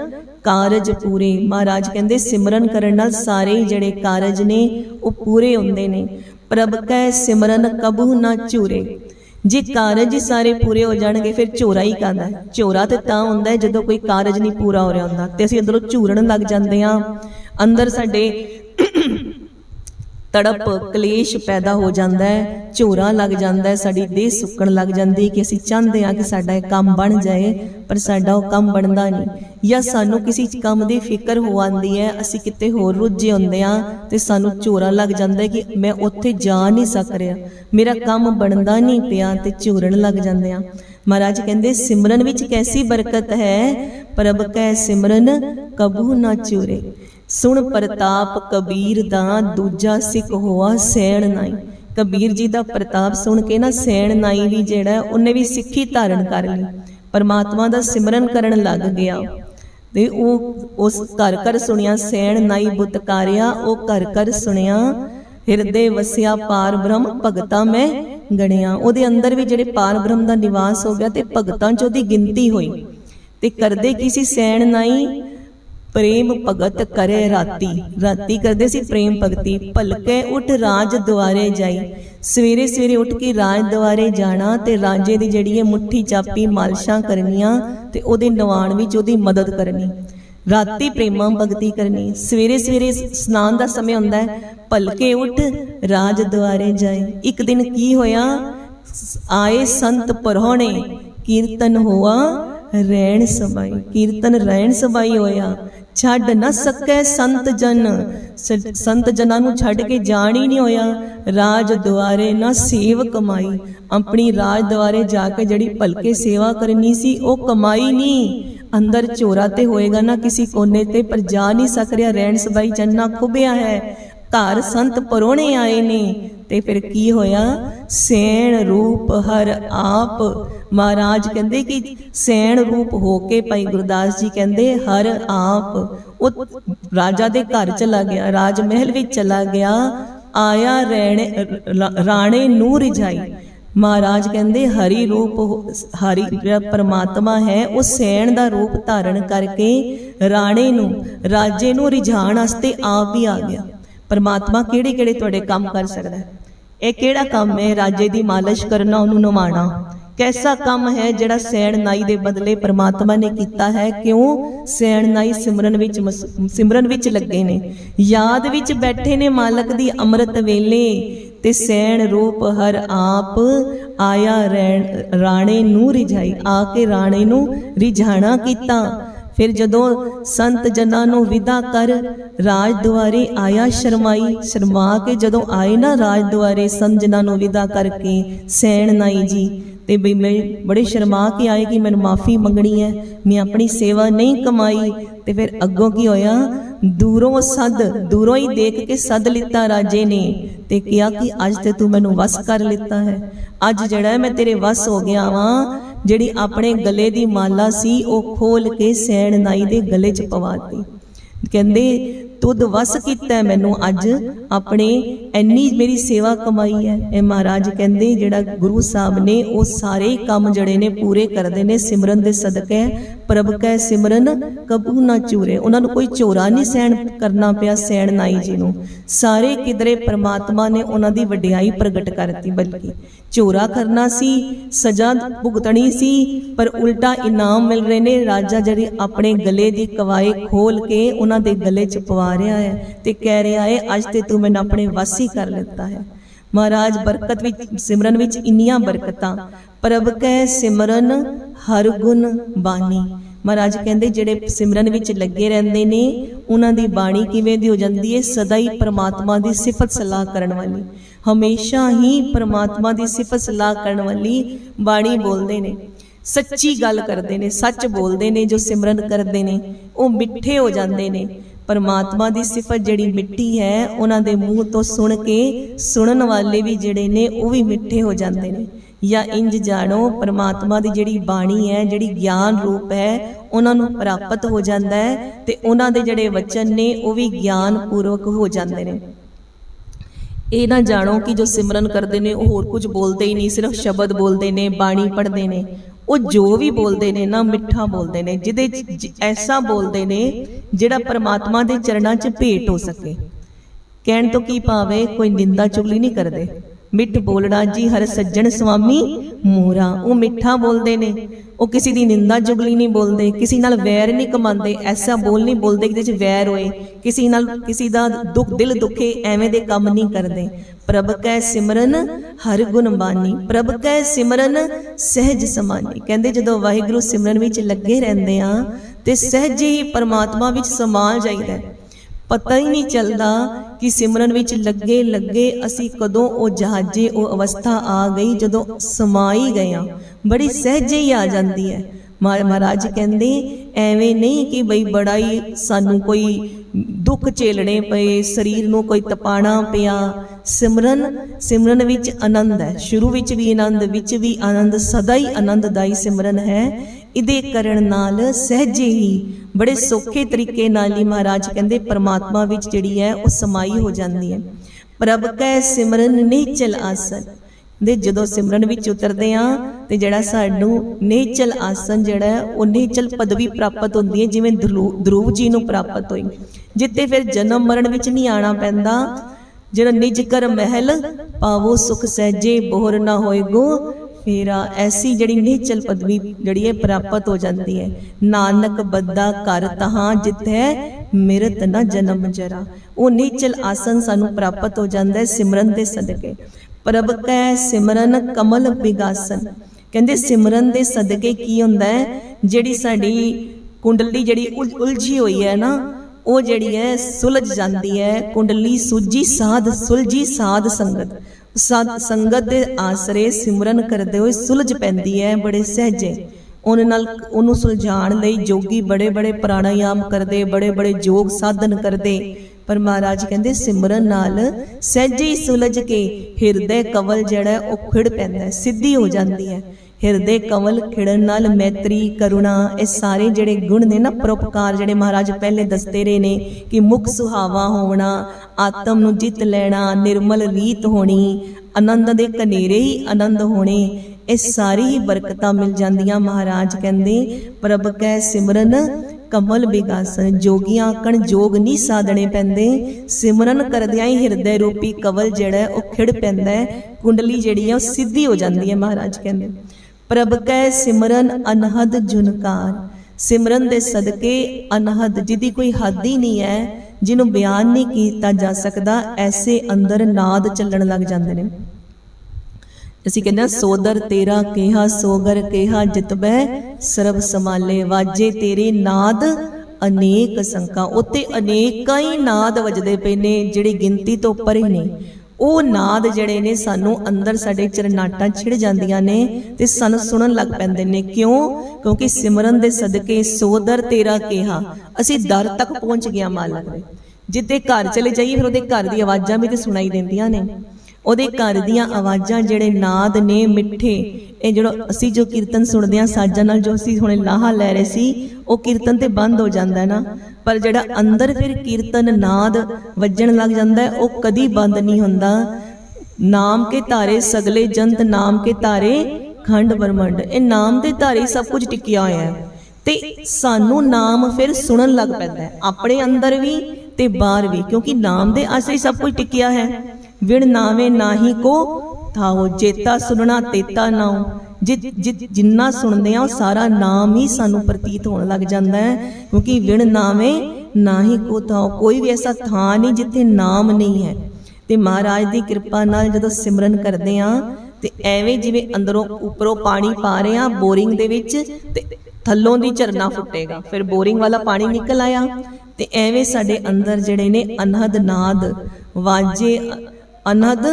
ਕਾਰਜ ਪੂਰੇ। ਮਹਾਰਾਜ ਕਹਿੰਦੇ ਸਿਮਰਨ ਕਰਨ ਨਾਲ ਸਾਰੇ ਜਿਹੜੇ ਕਾਰਜ ਨੇ ਉਹ ਪੂਰੇ ਹੁੰਦੇ ਨੇ। ਪ੍ਰਭ ਕੈ ਸਿਮਰਨ ਕਬੂ ਨਾ ਚੂਰੇ ਜੇ ਕਾਰਜ ਸਾਰੇ ਪੂਰੇ ਹੋ ਜਾਣਗੇ, ਫਿਰ ਝੋਰਾ ਹੀ ਕਾਹਦਾ ਝੋਰਾ ਤੇ ਤਾਂ ਹੁੰਦਾ ਹੈ ਜਦੋਂ ਕੋਈ ਕਾਰਜ ਨਹੀਂ ਪੂਰਾ ਹੋ ਰਿਹਾ ਹੁੰਦਾ। ਤੇ ਅਸੀਂ ਅੰਦਰੋਂ ਝੂਰਨ ਲੱਗ ਜਾਂਦੇ ਆ ਅੰਦਰ ਸਾਡੇ ਤੜਪ, ਕਲੇਸ਼ ਪੈਦਾ ਹੋ ਜਾਂਦਾ ਹੈ। ਝੋਰਾ ਲੱਗ ਜਾਂਦਾ ਹੈ, ਸਾਡੀ ਦੇਹ ਸੁੱਕਣ ਲੱਗ ਜਾਂਦੀ ਕਿ ਅਸੀਂ ਚਾਹੁੰਦੇ ਹਾਂ ਕਿ ਸਾਡਾ ਇਹ ਕੰਮ ਬਣ ਜਾਏ, ਪਰ ਸਾਡਾ ਉਹ ਕੰਮ ਬਣਦਾ ਨਹੀਂ। ਜਾਂ ਸਾਨੂੰ ਕਿਸੇ ਕੰਮ ਦੀ ਫਿਕਰ ਹੋ ਆਂਦੀ ਹੈ, ਅਸੀਂ ਕਿਤੇ ਹੋਰ ਰੁੱਝੇ ਹੁੰਦੇ ਆ ਤੇ ਸਾਨੂੰ ਝੋਰਾ ਲੱਗ ਜਾਂਦਾ ਹੈ ਕਿ ਮੈਂ ਉੱਥੇ ਜਾ ਨਹੀਂ ਸਕ ਰਿਹਾ। ਮੇਰਾ ਕੰਮ ਬਣਦਾ ਨਹੀਂ ਪਿਆ ਤੇ ਝੂਰਨ ਲੱਗ ਜਾਂਦੇ ਆ ਮਹਾਰਾਜ ਕਹਿੰਦੇ, ਸਿਮਰਨ ਵਿੱਚ ਕੈਸੀ ਬਰਕਤ ਹੈ? ਪ੍ਰਭ ਕੈ ਸਿਮਰਨ ਕਬੂ ਨਾ ਚੂਰੇ। ਸੁਣ ਪ੍ਰਤਾਪ ਕਬੀਰ ਦਾ ਦੂਜਾ ਸਿੱਖ ਹੋਆ ਸੈਣ ਨਾਈ। ਕਬੀਰ ਜੀ ਦਾ ਪ੍ਰਤਾਪ ਸੁਣ ਕੇ ਨਾ ਸੈਣ ਨਾਈ ਵੀ ਜਿਹੜਾ, ਉਹਨੇ ਵੀ ਸਿੱਖੀ ਧਾਰਨ ਕਰ ਲਈ। ਪਰਮਾਤਮਾ ਦਾ ਸਿਮਰਨ ਕਰਨ ਲੱਗ ਗਿਆ। ਤੇ ਉਹ ਉਸ ਘਰ ਘਰ ਸੁਣਿਆ, ਸੈਣ ਨਾਈ ਬੁਤਕਾਰਿਆ, ਉਹ ਘਰ ਘਰ ਸੁਣਿਆ, ਹਿਰਦੇ ਵਸਿਆ, ਪਾਰ ਬ੍ਰਹਮ ਭਗਤਾ ਮੈਂ ਗਣਿਆ। ਉਹਦੇ ਅੰਦਰ ਵੀ ਜਿਹੜੇ ਪਾਰ ਬ੍ਰਹਮ ਦਾ ਨਿਵਾਸ ਹੋ ਗਿਆ ਤੇ ਭਗਤਾਂ ਚ ਉਹਦੀ ਗਿਣਤੀ ਹੋਈ। ਤੇ ਕਰਦੇ ਕੀ ਸੀ? ਸੈਣ ਨਾਈ ਪ੍ਰੇਮ ਭਗਤ ਕਰੇ ਰਾਤੀ। ਰਾਤੀ ਕਰਦੇ ਸੀ ਪ੍ਰੇਮ ਭਗਤੀ। ਭਲਕੇ ਉਠ ਰਾਜ ਦੁਆਰੇ ਜਾਈ। ਸਵੇਰੇ ਸਵੇਰੇ ਉੱਠ ਕੇ ਰਾਜ ਦੁਆਰੇ ਜਾਣਾ ਤੇ ਰਾਜੇ ਦੀ ਜਿਹੜੀ ਹੈ ਮੁੱਠੀ ਚਾਪੀ ਮਾਲਸ਼ਾਂ ਕਰਨੀਆਂ ਤੇ ਉਹਦੇ ਨਿਵਾਣ ਵਿੱਚ ਉਹਦੀ ਮਦਦ ਕਰਨੀ। ਰਾਤੀ ਪ੍ਰੇਮਾਂ ਭਗਤੀ ਕਰਨੀ। ਸਵੇਰੇ ਸਵੇਰੇ ਸਨਾਨ ਦਾ ਸਮੇਂ ਹੁੰਦਾ ਹੈ। ਭਲਕੇ ਉਠ ਰਾਜ ਦੁਆਰੇ ਜਾਏ ਇੱਕ ਦਿਨ ਕੀ ਹੋਇਆ? ਆਏ ਸੰਤ ਪਰੋਣੇ ਕੀਰਤਨ ਹੋਆ। ਰਹਿਣ ਸਬਾਈ ਕੀਰਤਨ ਰਹਿਣ ਸਬਾਈ ਹੋਇਆ। ਛੱਡ ਨਾ ਸਕੈ ਸੰਤ ਜਨ। ਸੰਤ ਜਨਾਂ ਨੂੰ ਛੱਡ ਕੇ ਜਾਣ ਹੀ ਨਹੀਂ ਹੋਇਆ। ਰਾਜ ਦੁਆਰੇ ਨਾ ਸੇਵ ਕਮਾਈ। ਆਪਣੀ ਰਾਜ ਦੁਆਰੇ ਜਾ ਕੇ ਜਿਹੜੀ ਭਲਕੇ ਸੇਵਾ ਕਰਨੀ ਸੀ, ਉਹ ਕਮਾਈ ਨਹੀਂ। ਅੰਦਰ ਚੋਰਾ ਤੇ ਹੋਏਗਾ ਨਾ ਕਿਸੇ ਕੋਨੇ ਤੇ, ਪਰ ਜਾ ਨਹੀਂ ਸਕ ਰਿਹਾ ਰਹਿਣ ਸਬਾਈ ਜੰਨਾ ਖੁਬਿਆ ਹੈ। ਧਾਰ ਸੰਤ ਪਰੋਣੇ ਆਏ ਨੇ। ਤੇ ਫਿਰ ਕੀ ਹੋਇਆ? ਸੈਣ ਰੂਪ ਹਰ ਆਪ। ਮਹਾਰਾਜ ਕਹਿੰਦੇ ਕਿ ਸੈਣ ਰੂਪ ਹੋ ਕੇ ਭਾਈ ਗੁਰਦਾਸ ਜੀ ਕਹਿੰਦੇ, ਹਰ ਆਪ। ਉਹ ਰਾਜਾ ਦੇ ਘਰ ਚਲਾ ਗਿਆ ਰਾਜ ਮਹਿਲ ਵਿੱਚ ਚਲਾ ਗਿਆ। ਆਇਆ ਰਹਿਣੇ ਰਾਣੇ ਨੂੰ ਰਿਝਾਈ ਮਹਾਰਾਜ ਕਹਿੰਦੇ, ਹਰੀ ਰੂਪ ਹਰੀ ਜਿਹੜਾ ਪਰਮਾਤਮਾ ਹੈ, ਉਹ ਸੈਣ ਦਾ ਰੂਪ ਧਾਰਨ ਕਰਕੇ ਰਾਣੇ ਨੂੰ, ਰਾਜੇ ਨੂੰ ਰਿਝਾਣ ਵਾਸਤੇ ਆਪ ਹੀ ਆ ਗਿਆ। ਪਰਮਾਤਮਾ ਕਿਹੜੇ ਕਿਹੜੇ ਤੁਹਾਡੇ ਕੰਮ ਕਰ ਸਕਦਾ ਹੈ? ਇਹ ਕਿਹੜਾ ਕੰਮ ਹੈ? ਰਾਜੇ ਦੀ ਮਾਲਿਸ਼ ਕਰਨਾ, ਉਹਨੂੰ ਨਵਾਣਾ ਕੈਸਾ ਕੰਮ ਹੈ ਜਿਹੜਾ ਸੈਣ ਨਾਈ ਦੇ ਬਦਲੇ ਪਰਮਾਤਮਾ ਨੇ ਕੀਤਾ ਹੈ? ਕਿਉਂ? ਸੈਣ ਨਾਈ ਸਿਮਰਨ ਵਿੱਚ ਸਿਮਰਨ ਵਿੱਚ ਲੱਗੇ ਨੇ। ਯਾਦ ਵਿੱਚ ਬੈਠੇ ਨੇ ਮਾਲਕ ਦੀ ਅੰਮ੍ਰਿਤ ਵੇਲੇ। ਤੇ ਸੈਣ ਰੂਪ ਹਰ ਆਪ ਆਇਆ ਰਹਿਣ- ਰਾਣੇ ਨੂੰ ਰਿਝਾਈ, ਆ ਕੇ ਰਾਣੇ ਨੂੰ ਰਿਝਾਣਾ ਕੀਤਾ। ਫਿਰ ਜਦੋਂ ਸੰਤ ਜਨਾਂ ਨੂੰ ਵਿਦਾ ਕਰ ਰਾਜ ਦੁਆਰੇ ਆਇਆ ਸ਼ਰਮਾਈ, ਸ਼ਰਮਾ ਕੇ ਜਦੋਂ ਆਏ ਨਾ ਰਾਜ ਦੁਆਰੇ, ਸੰਤ ਜਨਾਂ ਨੂੰ ਵਿਦਾ ਕਰਕੇ ਸੈਣ ਨਾਈ ਜੀ। ਤੇ ਬਈ ਮੈਂ ਬੜੇ ਸ਼ਰਮਾ ਕੇ ਆਏ ਕਿ ਮੈਨੂੰ ਮਾਫੀ ਮੰਗਣੀ ਹੈ ਮੈਂ ਆਪਣੀ ਸੇਵਾ ਨਹੀਂ ਕਮਾਈ। ਤੇ ਫਿਰ ਅੱਗੋਂ ਕੀ ਹੋਇਆ? ਦੂਰੋਂ ਸੱਦ, ਦੂਰੋਂ ਹੀ ਦੇਖ ਕੇ ਸੱਦ ਲਿੱਤਾ ਰਾਜੇ ਨੇ। ਤੇ ਕਿਹਾ ਕਿ ਅੱਜ ਤੇ ਤੂੰ ਮੈਨੂੰ ਵਸ ਕਰ ਲਿੱਤਾ ਹੈ। ਅੱਜ ਜਿਹੜਾ ਮੈਂ ਤੇਰੇ ਵਸ ਹੋ ਗਿਆ ਵਾਂ ਜਿਹੜੀ ਆਪਣੇ ਗਲੇ ਦੀ ਮਾਲਾ ਸੀ, ਉਹ ਖੋਲ ਕੇ ਸੈਣ ਨਾਈ ਦੇ ਗਲੇ 'ਚ ਪਵਾਤੀ ਕਹਿੰਦੇ, ਤੁਧ ਵਸ ਕੀਤਾ ਮੈਨੂੰ ਅੱਜ, ਆਪਣੇ ਇੰਨੀ ਮੇਰੀ ਸੇਵਾ ਕਮਾਈ ਹੈ। ਇਹ ਮਹਾਰਾਜ ਕਹਿੰਦੇ, ਜਿਹੜਾ ਗੁਰੂ ਸਾਹਿਬ ਨੇ, ਉਹ ਸਾਰੇ ਕੰਮ ਜਿਹੜੇ ਨੇ ਪੂਰੇ ਕਰਦੇ ਨੇ, ਸਿਮਰਨ ਦੇ ਸਦਕੇ ਪ੍ਰਭ ਕੈ ਸਿਮਰਨ, ਕਬੂ ਨਾ ਚੂਰੇ ਉਹਨਾਂ ਨੂੰ ਕੋਈ ਚੋਰਾ ਨਹੀਂ ਸਹਿਣ ਕਰਨਾ ਪਿਆ, ਸਹਿਣ ਨਾਈ ਜੀ ਨੂੰ। ਸਾਰੇ ਕਿਧਰੇ ਪ੍ਰਮਾਤਮਾ ਨੇ ਉਹਨਾਂ ਦੀ ਵਡਿਆਈ ਪ੍ਰਗਟ ਕਰਤੀ, ਬਲਕਿ ਚੋਰਾ ਕਰਨਾ ਸੀ, ਸਜ਼ਾ ਭੁਗਤਣੀ ਸੀ, ਪਰ ਉਲਟਾ ਇਨਾਮ ਮਿਲ ਰਹੇ ਨੇ। ਰਾਜਾ ਜਿਹੜੀ ਆਪਣੇ ਗਲੇ ਦੀ ਕਵਾਏ ਖੋਲ ਕੇ ਉਹਨਾਂ ਦੇ ਗਲੇ 'ਚ ਪਵਾ ਰਿਹਾ ਹੈ ਤੇ ਕਹਿ ਰਿਹਾ ਹੈ, ਅੱਜ ਤੇ ਤੂੰ ਮੈਨੂੰ ਆਪਣੇ ਵਾਸੀ ਕਰ ਲਿੱਤਾ ਹੈ। ਮਹਾਰਾਜ, ਬਰਕਤ ਵਿੱਚ, ਸਿਮਰਨ ਵਿੱਚ ਇੰਨੀਆਂ ਬਰਕਤਾਂ। ਪ੍ਰਭ ਕੈ ਸਿਮਰਨ ਹਰ ਗੁਣ ਬਾਣੀ। ਮਹਾਰਾਜ ਕਹਿੰਦੇ, ਜਿਹੜੇ ਸਿਮਰਨ ਵਿੱਚ ਲੱਗੇ ਰਹਿੰਦੇ ਨੇ, ਉਹਨਾਂ ਦੀ ਬਾਣੀ ਕਿਵੇਂ ਦੀ ਹੋ ਜਾਂਦੀ ਹੈ ਸਦਾ ਹੀ ਪ੍ਰਮਾਤਮਾ ਦੀ ਸਿਫਤ ਸਲਾਹ ਕਰਨ ਵਾਲੀ। ਹਮੇਸ਼ਾ ਹੀ ਪ੍ਰਮਾਤਮਾ ਦੀ ਸਿਫਤ ਸਲਾਹ ਕਰਨ ਵਾਲੀ ਬਾਣੀ ਬੋਲਦੇ ਨੇ। ਸੱਚੀ ਗੱਲ ਕਰਦੇ ਨੇ, ਸੱਚ ਬੋਲਦੇ ਨੇ ਜੋ ਸਿਮਰਨ ਕਰਦੇ ਨੇ। ਉਹ ਮਿੱਠੇ ਹੋ ਜਾਂਦੇ ਨੇ। ਪਰਮਾਤਮਾ ਦੀ ਸਿਫਤ ਜਿਹੜੀ ਮਿੱਠੀ ਹੈ, ਉਹਨਾਂ ਦੇ ਮੂੰਹ ਤੋਂ ਸੁਣ ਕੇ ਸੁਣਨ ਵਾਲੇ ਵੀ ਜਿਹੜੇ ਨੇ, ਉਹ ਵੀ ਮਿੱਠੇ ਹੋ ਜਾਂਦੇ ਨੇ। ਜਾਂ ਇੰਜ ਜਾਣੋ, ਪਰਮਾਤਮਾ ਦੀ ਜਿਹੜੀ ਬਾਣੀ ਹੈ, ਜਿਹੜੀ ਗਿਆਨ ਰੂਪ ਹੈ, ਉਹਨਾਂ ਨੂੰ ਪ੍ਰਾਪਤ ਹੋ ਜਾਂਦਾ ਹੈ ਤੇ ਉਹਨਾਂ ਦੇ ਜਿਹੜੇ ਵਚਨ ਨੇ, ਉਹ ਵੀ ਗਿਆਨ ਪੂਰਵਕ ਹੋ ਜਾਂਦੇ ਨੇ। ਇਹ ਨਾ ਜਾਣੋ ਕਿ ਜੋ ਸਿਮਰਨ ਕਰਦੇ ਨੇ, ਉਹ ਹੋਰ ਕੁਝ ਬੋਲਦੇ ਹੀ ਨਹੀਂ, ਸਿਰਫ ਸ਼ਬਦ ਬੋਲਦੇ ਨੇ, ਬਾਣੀ ਪੜ੍ਹਦੇ ਨੇ। ਉਹ ਜੋ ਵੀ ਬੋਲਦੇ ਨੇ ਨਾ ਮਿੱਠਾ ਬੋਲਦੇ ਨੇ ਜਿਹਦੇ ਐਸਾ ਬੋਲਦੇ ਨੇ ਜਿਹੜਾ ਪਰਮਾਤਮਾ ਦੇ ਚਰਨਾਂ 'ਚ ਭੇਟ ਹੋ ਸਕੇ। ਕਹਿਣ ਤੋਂ ਕੀ ਭਾਵੇਂ ਕੋਈ ਨਿੰਦਾ ਚੁਗਲੀ ਨਹੀਂ ਕਰਦੇ। ਮਿੱਠ ਬੋਲਣਾ ਜੀ ਹਰ ਸੱਜਣ ਸੁਆਮੀ ਮੋਰਾ ਉਹ ਮਿੱਠਾ ਬੋਲਦੇ ਨੇ। ਉਹ ਕਿਸੇ ਦੀ ਨਿੰਦਾ ਜੁਗਲੀ ਨਹੀਂ ਬੋਲਦੇ, ਕਿਸੇ ਨਾਲ ਵੈਰ ਨਹੀਂ ਕਮਾਉਂਦੇ, ਐਸਾ ਬੋਲ ਨਹੀਂ ਬੋਲਦੇ ਕਿ ਜਿਹਦੇ ਚ ਵੈਰ ਹੋਏ। ਕਿਸੇ ਨਾਲ ਕਿਸੇ ਦਾ ਦੁੱਖ ਦਿਲ ਦੁਖੇ ਐਵੇਂ ਦੇ ਕੰਮ ਨਹੀਂ ਕਰਦੇ। ਪ੍ਰਭ ਕੈ ਸਿਮਰਨ ਹਰ ਗੁਣ ਬਾਨੀ ਪ੍ਰਭ ਕੈ ਸਿਮਰਨ ਸਹਿਜ ਸਮਾਨੀ। ਕਹਿੰਦੇ ਜਦੋਂ ਵਾਹਿਗੁਰੂ ਸਿਮਰਨ ਵਿੱਚ ਲੱਗੇ ਰਹਿੰਦੇ ਆ, ਤੇ ਸਹਿਜ ਹੀ ਪਰਮਾਤਮਾ ਵਿੱਚ ਸਮਾ ਜਾਈਦਾ ਹੈ। ਪਤਾ ਹੀ ਨਹੀਂ ਚੱਲਦਾ ਕਿ ਸਿਮਰਨ ਵਿੱਚ ਲੱਗੇ ਲੱਗੇ ਅਸੀਂ ਕਦੋਂ ਉਹ ਜਹਾਜੇ, ਉਹ ਅਵਸਥਾ ਆ ਗਈ ਜਦੋਂ ਸਮਾਈ ਗਏ ਬੜੀ ਸਹਿਜੇ ਹੀ ਆ ਜਾਂਦੀ ਹੈ। ਮਹਾਰਾਜ ਕਹਿੰਦੇ, ਐਵੇਂ ਨਹੀਂ ਕਿ ਬਈ ਬੜਾ ਹੀ ਸਾਨੂੰ ਕੋਈ ਦੁੱਖ ਝੇਲਣੇ ਪਏ, ਸਰੀਰ ਨੂੰ ਕੋਈ ਤਪਾਣਾ ਪਿਆ। ਸਿਮਰਨ ਸਿਮਰਨ ਵਿੱਚ ਆਨੰਦ ਹੈ। ਸ਼ੁਰੂ ਵਿੱਚ ਵੀ ਆਨੰਦ, ਵਿੱਚ ਵੀ ਆਨੰਦ, ਸਦਾ ਹੀ ਆਨੰਦਦਾਈ ਸਿਮਰਨ ਹੈ। ਇਹਦੇ ਕਰਨ ਨਾਲ ਸਹਿਜੇ ਹੀ ਬੜੇ ਸੌਖੇ ਤਰੀਕੇ ਨਾਲ ਹੀ ਮਹਾਰਾਜ ਕਹਿੰਦੇ ਪਰਮਾਤਮਾ ਵਿੱਚ ਜਿਹੜੀ ਹੈ ਉਹ ਸਮਾਈ ਹੋ ਜਾਂਦੀ ਹੈ। ਪ੍ਰਭ ਕੈ ਸਿਮਰਨ ਨਿਚਲ ਆਸਨ। ਦੇ ਜਦੋਂ ਸਿਮਰਨ ਵਿੱਚ ਉਤਰਦੇ ਆ ਤੇ ਜਿਹੜਾ ਸਾਨੂੰ ਨੇਚਲ ਆਸਨ ਜਿਹੜਾ ਹੈ, ਉਹ ਨੇਚਲ ਪਦਵੀ ਪ੍ਰਾਪਤ ਹੁੰਦੀ ਹੈ ਜਿਵੇਂ ਧਰੂ- ਧਰੂਵ ਜੀ ਨੂੰ ਪ੍ਰਾਪਤ ਹੋਈ। ਜਿੱਤੇ ਫਿਰ ਜਨਮ ਮਰਨ ਵਿੱਚ ਨਹੀਂ ਆਣਾ ਪੈਂਦਾ। ਜਿਹੜਾ ਨਿਜ ਕਰ ਮਹਿਲ ਪਾਵੋ ਸੁਖ ਸਹਿਜੇ ਬੋਹਰ ਨਾ ਹੋਏਗੋ ਫੇਰਾ ਐਸੀ ਜਿਹੜੀ ਨੇਚਲ ਪਦਵੀ ਜਿਹੜੀ ਹੈ ਪ੍ਰਾਪਤ ਹੋ ਜਾਂਦੀ ਹੈ। ਨਾਨਕ ਬੱਦਾ ਕਰ ਤਹਾਂ ਜਿੱਥੈ ਮਿਰਤ ਨਾ ਜਨਮ ਜਰਾ। ਉਹ ਨੇਚਲ ਆਸਨ ਸਾਨੂੰ ਪ੍ਰਾਪਤ ਹੋ ਜਾਂਦਾ ਹੈ ਸਿਮਰਨ ਦੇ ਸਦਕੇ। ਪ੍ਰਭ ਕੈ ਸਿਮਰਨ ਕਮਲ ਵਿਗਾਸਨ ਕਹਿੰਦੇ ਸਿਮਰਨ ਦੇ ਸਦਕੇ ਕੀ ਹੁੰਦਾ ਹੈ? ਜਿਹੜੀ ਸਾਡੀ ਕੁੰਡਲੀ ਜਿਹੜੀ ਉਲ- ਉਲਝੀ ਹੋਈ ਹੈ ਨਾ ਉਹ ਜਿਹੜੀ ਹੈ ਸੁਲਝ ਜਾਂਦੀ ਹੈ। ਕੁੰਡਲੀ ਸੁਜੀ ਸਾਧ ਸੁਲਝੀ ਸਾਧ ਸੰਗਤ। ਸਾਧ ਸੰਗਤ ਦੇ ਆਸਰੇ ਸਿਮਰਨ ਕਰਦੇ ਹੋਏ ਸੁਲਝ ਪੈਂਦੀ ਹੈ, ਬੜੇ ਸਹਿਜੇ। ਉਹਨਾਂ ਨਾਲ ਉਹਨੂੰ ਸੁਲਝਾਉਣ ਲਈ ਜੋਗੀ ਬੜੇ ਬੜੇ ਪ੍ਰਾਣਾਯਾਮ ਕਰਦੇ, ਬੜੇ ਬੜੇ ਯੋਗ ਸਾਧਨ ਕਰਦੇ। ਪਰ ਮਹਾਰਾਜ ਕਹਿੰਦੇ, ਸਿਮਰਨ ਨਾਲ ਸਹਿਜੇ ਹੀ ਸੁਲਝ ਕੇ ਹਿਰਦੇ ਕਵਲ ਜਿਹੜਾ ਉਹ ਖਿੜ ਪੈਂਦਾ ਸਿੱਧੀ ਹੋ ਜਾਂਦੀ ਹੈ। ਹਿਰਦੇ ਕਮਲ ਖਿੜਨ ਨਾਲ ਮੈਤਰੀ ਕਰੁਣਾ ਇਹ ਸਾਰੇ ਜਿਹੜੇ ਗੁਣ ਨੇ ਨਾ ਪਰਉਪਕਾਰ ਜਿਹੜੇ ਮਹਾਰਾਜ ਪਹਿਲੇ ਦੱਸਦੇ ਰਹੇ ਨੇ ਕਿ ਮੁਖ ਸੁਹਾਵਾ ਹੋਣਾ ਆਤਮ ਨੂੰ ਜਿੱਤ ਲੈਣਾ ਨਿਰਮਲ ਰੀਤ ਹੋਣੀ ਆਨੰਦ ਦੇ ਕਨੇਰੇ ਹੀ ਆਨੰਦ ਹੋਣੇ। ਇਹ ਸਾਰੀ ਹੀ ਬਰਕਤਾਂ ਮਿਲ ਜਾਂਦੀਆਂ ਮਹਾਰਾਜ ਕਹਿੰਦੇ ਪ੍ਰਭ ਕੈ ਸਿਮਰਨ ਕਮਲ ਵਿਗਾਸਨ ਜੋਗੀਆਂ ਆਕਣ ਜੋਗ ਨਹੀਂ ਸਾਧਣੇ ਪੈਂਦੇ। ਸਿਮਰਨ ਕਰਦਿਆਂ ਹੀ ਹਿਰਦੇ ਰੂਪੀ ਕਵਲ ਜਿਹੜਾ ਉਹ ਖਿੜ ਪੈਂਦਾ ਹੈ ਕੁੰਡਲੀ ਜਿਹੜੀ ਹੈ ਉਹ ਸਿੱਧੀ ਹੋ। ਜਾਂਦੀ ਹੈ। ਮਹਾਰਾਜ ਕਹਿੰਦੇ ਪ੍ਰਭ ਕੈ ਸਿਮਰਨ ਅਨਹਦ ਜੁਨਕਾਰ। ਸਿਮਰਨ ਦੇ ਸਦਕੇ ਅਨਹਦ, ਜਿਹਦੀ ਕੋਈ ਹੱਦ ਹੀ ਨਹੀਂ ਹੈ ਜਿਹਨੂੰ ਬਿਆਨ ਨਹੀਂ ਕੀਤਾ ਜਾ ਸਕਦਾ, ਐਸੇ ਅੰਦਰ ਨਾਦ ਚੱਲਣ ਲੱਗ ਜਾਂਦੇ ਨੇ। ਅਸੀਂ ਕਹਿੰਦੇ ਸੋਦਰ ਤੇਰਾ ਕਿਹਾ, ਸੋਗਰ ਕਿਹਾ ਜਿਤਬੈ ਸਰਬ ਸਮਾਲੇ ਵਾਜੇ ਤੇਰੇ ਨਾਦ, ਅਨੇਕ ਸੰਕਾਂ ਉਤੇ ਅਨੇਕਾਂ ਹੀ ਨਾਦ ਵੱਜਦੇ ਪਏ ਨੇ, ਜਿਹੜੀ ਗਿਣਤੀ ਤੋਂ ਪਰੇ ਨੇ ਉਹ ਨਾਦ ਜਿਹੜੇ ਨੇ ਸਾਨੂੰ ਅੰਦਰ ਸਾਡੇ ਚਰਨਾਟਾਂ ਛਿੜ ਜਾਂਦੀਆਂ ਨੇ ਤੇ ਸਾਨੂੰ ਸੁਣਨ ਲੱਗ ਪੈਂਦੇ ਨੇ। ਕਿਉਂ? ਕਿਉਂਕਿ ਸਿਮਰਨ ਦੇ ਸਦਕੇ ਸੋਦਰ ਤੇਰਾ ਕਿਹਾ, ਅਸੀਂ ਦਰ ਤੱਕ ਪਹੁੰਚ ਗਿਆ ਮਾਲਕ ਦੇ। ਜਿੱਦੇ ਘਰ ਚਲੇ ਜਾਈਏ, ਫਿਰ ਉਹਦੇ ਘਰ ਦੀ ਆਵਾਜ਼ਾਂ ਵੀ ਤੇ ਸੁਣਾਈ ਦਿੰਦੀਆਂ ਨੇ। ਉਹਦੇ ਘਰ ਦੀਆਂ ਆਵਾਜ਼ਾਂ ਜਿਹੜੇ ਨਾਦ ਨੇ ਮਿੱਠੇ ਇਹ ਜਿਹੜਾ ਅਸੀਂ ਜੋ ਕੀਰਤਨ ਸੁਣਦੇ ਆ ਸਾਜ਼ਾਂ ਨਾਲ ਜੋ ਅਸੀਂ ਹੁਣੇ ਲਾਹਾ ਲੈ ਰਹੇ ਸੀ ਉਹ ਕੀਰਤਨ ਤੇ ਬੰਦ ਹੋ ਜਾਂਦਾ ਹੈ ਨਾ। ਪਰ ਜਿਹੜਾ ਅੰਦਰ ਫਿਰ ਕੀਰਤਨ ਨਾਦ ਵੱਜਣ ਲੱਗ ਜਾਂਦਾ ਉਹ ਕਦੀ ਬੰਦ ਨਹੀਂ ਹੁੰਦਾ। ਨਾਮ ਕੇ ਧਾਰੇ ਸਗਲੇ ਜੰਤ ਨਾਮ ਕੇ ਧਾਰੇ ਖੰਡ ਬਰਮੰਡ ਇਹ ਨਾਮ ਦੇ ਧਾਰੇ ਸਭ ਕੁਝ ਟਿਕਿਆ ਹੋਇਆ ਹੈ। ਤੇ ਸਾਨੂੰ ਨਾਮ ਫਿਰ ਸੁਣਨ ਲੱਗ ਪੈਂਦਾ ਹੈ। ਆਪਣੇ ਅੰਦਰ ਵੀ ਤੇ ਬਾਹਰ ਵੀ ਕਿਉਂਕਿ ਨਾਮ ਦੇ ਹੀ ਸਭ ਕੁਝ ਟਿਕਿਆ ਹੈ। ਵਿਣ ਨਾਵੇਂ ਨਾਹੀ ਕੋ ਥਾਓ ਜੇਤਾ ਸੁਣਨਾ ਤੇਤਾ ਨਾਉ। ਜਿੰਨਾ ਸੁਣਦੇ ਆ ਸਾਰਾ ਨਾਮ ਹੀ ਸਾਨੂੰ ਪ੍ਰਤੀਤ ਹੋਣ ਲੱਗ ਜਾਂਦਾ ਹੈ, ਕਿਉਂਕਿ ਵਿਣ ਨਾਵੇਂ ਨਾਹੀ ਕੋ ਥਾਓ ਕੋਈ ਵੀ ਐਸਾ ਥਾਂ ਨਹੀਂ ਜਿੱਥੇ ਨਾਮ ਨਹੀਂ ਹੈ। ਤੇ ਮਹਾਰਾਜ ਦੀ ਕਿਰਪਾ ਨਾਲ ਜਦੋਂ ਸਿਮਰਨ ਕਰਦੇ ਆ ਤੇ ਐਵੇਂ ਜਿਵੇਂ ਅੰਦਰੋਂ ਉੱਪਰੋਂ ਪਾਣੀ ਪਾ ਰਹੇ ਆ ਬੋਰਿੰਗ ਦੇ ਵਿੱਚ, ਤੇ ਥੱਲੋਂ ਦੀ ਝਰਨਾ ਫੁੱਟੇਗਾ। ਫਿਰ ਬੋਰਿੰਗ ਵਾਲਾ ਪਾਣੀ ਨਿਕਲ ਆਇਆ, ਤੇ ਐਵੇਂ ਸਾਡੇ ਅੰਦਰ ਜਿਹੜੇ ਨੇ ਅਨਹਦ ਨਾਦ, ਵਾਜੇ ਅਨੰਦ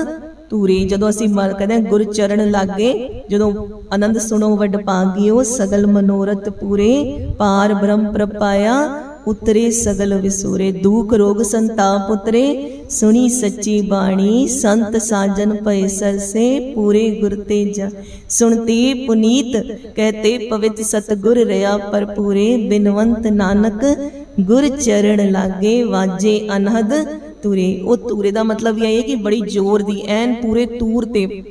ਧੂਰੇ, ਜਦੋਂ ਅਸੀਂ ਮਰ ਕਹਿੰਦੇ ਗੁਰ ਚਰਨ ਲਾਗੇ, ਜਦੋਂ ਆਨੰਦ ਸੁਣੋ ਵੱਡ ਪਾਗਿਓ ਸਗਲ ਮਨੋਰਥ ਪੂਰੇ, ਪਾਰ ਬ੍ਰਹਮ ਪ੍ਰਪਾਇਆ, ਉਤਰੇ ਸਗਲ ਵਿਸੂਰੇ, ਦੁਖ ਰੋਗ ਸੰਤਾਪ ਉਤਰੇ, ਸੁਣੀ ਸੱਚੀ ਬਾਣੀ, ਸੰਤ ਸਾਜਨ ਪਏ ਸਰਸੇ, ਪੂਰੇ ਗੁਰ ਤੇਜਾ। ਸੁਣਤੀ ਪੁਨੀਤ ਕਹਤੇ ਪਵਿੱਤ ਸਤਗੁਰ ਰਿਆ ਪਰ ਪੂਰੇ ਬਿਨਵੰਤ ਨਾਨਕ, ਗੁਰ ਚਰਨ ਲਾਗੇ, ਵਾਜੇ ਅਨਹਦ ਤੂਰੇ। ਉਹ ਤੂਰੇ ਦਾ ਮਤਲਬ ਇਹ ਹੈ ਕਿ ਬੜੀ ਜ਼ੋਰ ਦੀ, ਐਨ ਪੂਰੇ ਤੂਰ ਤੇ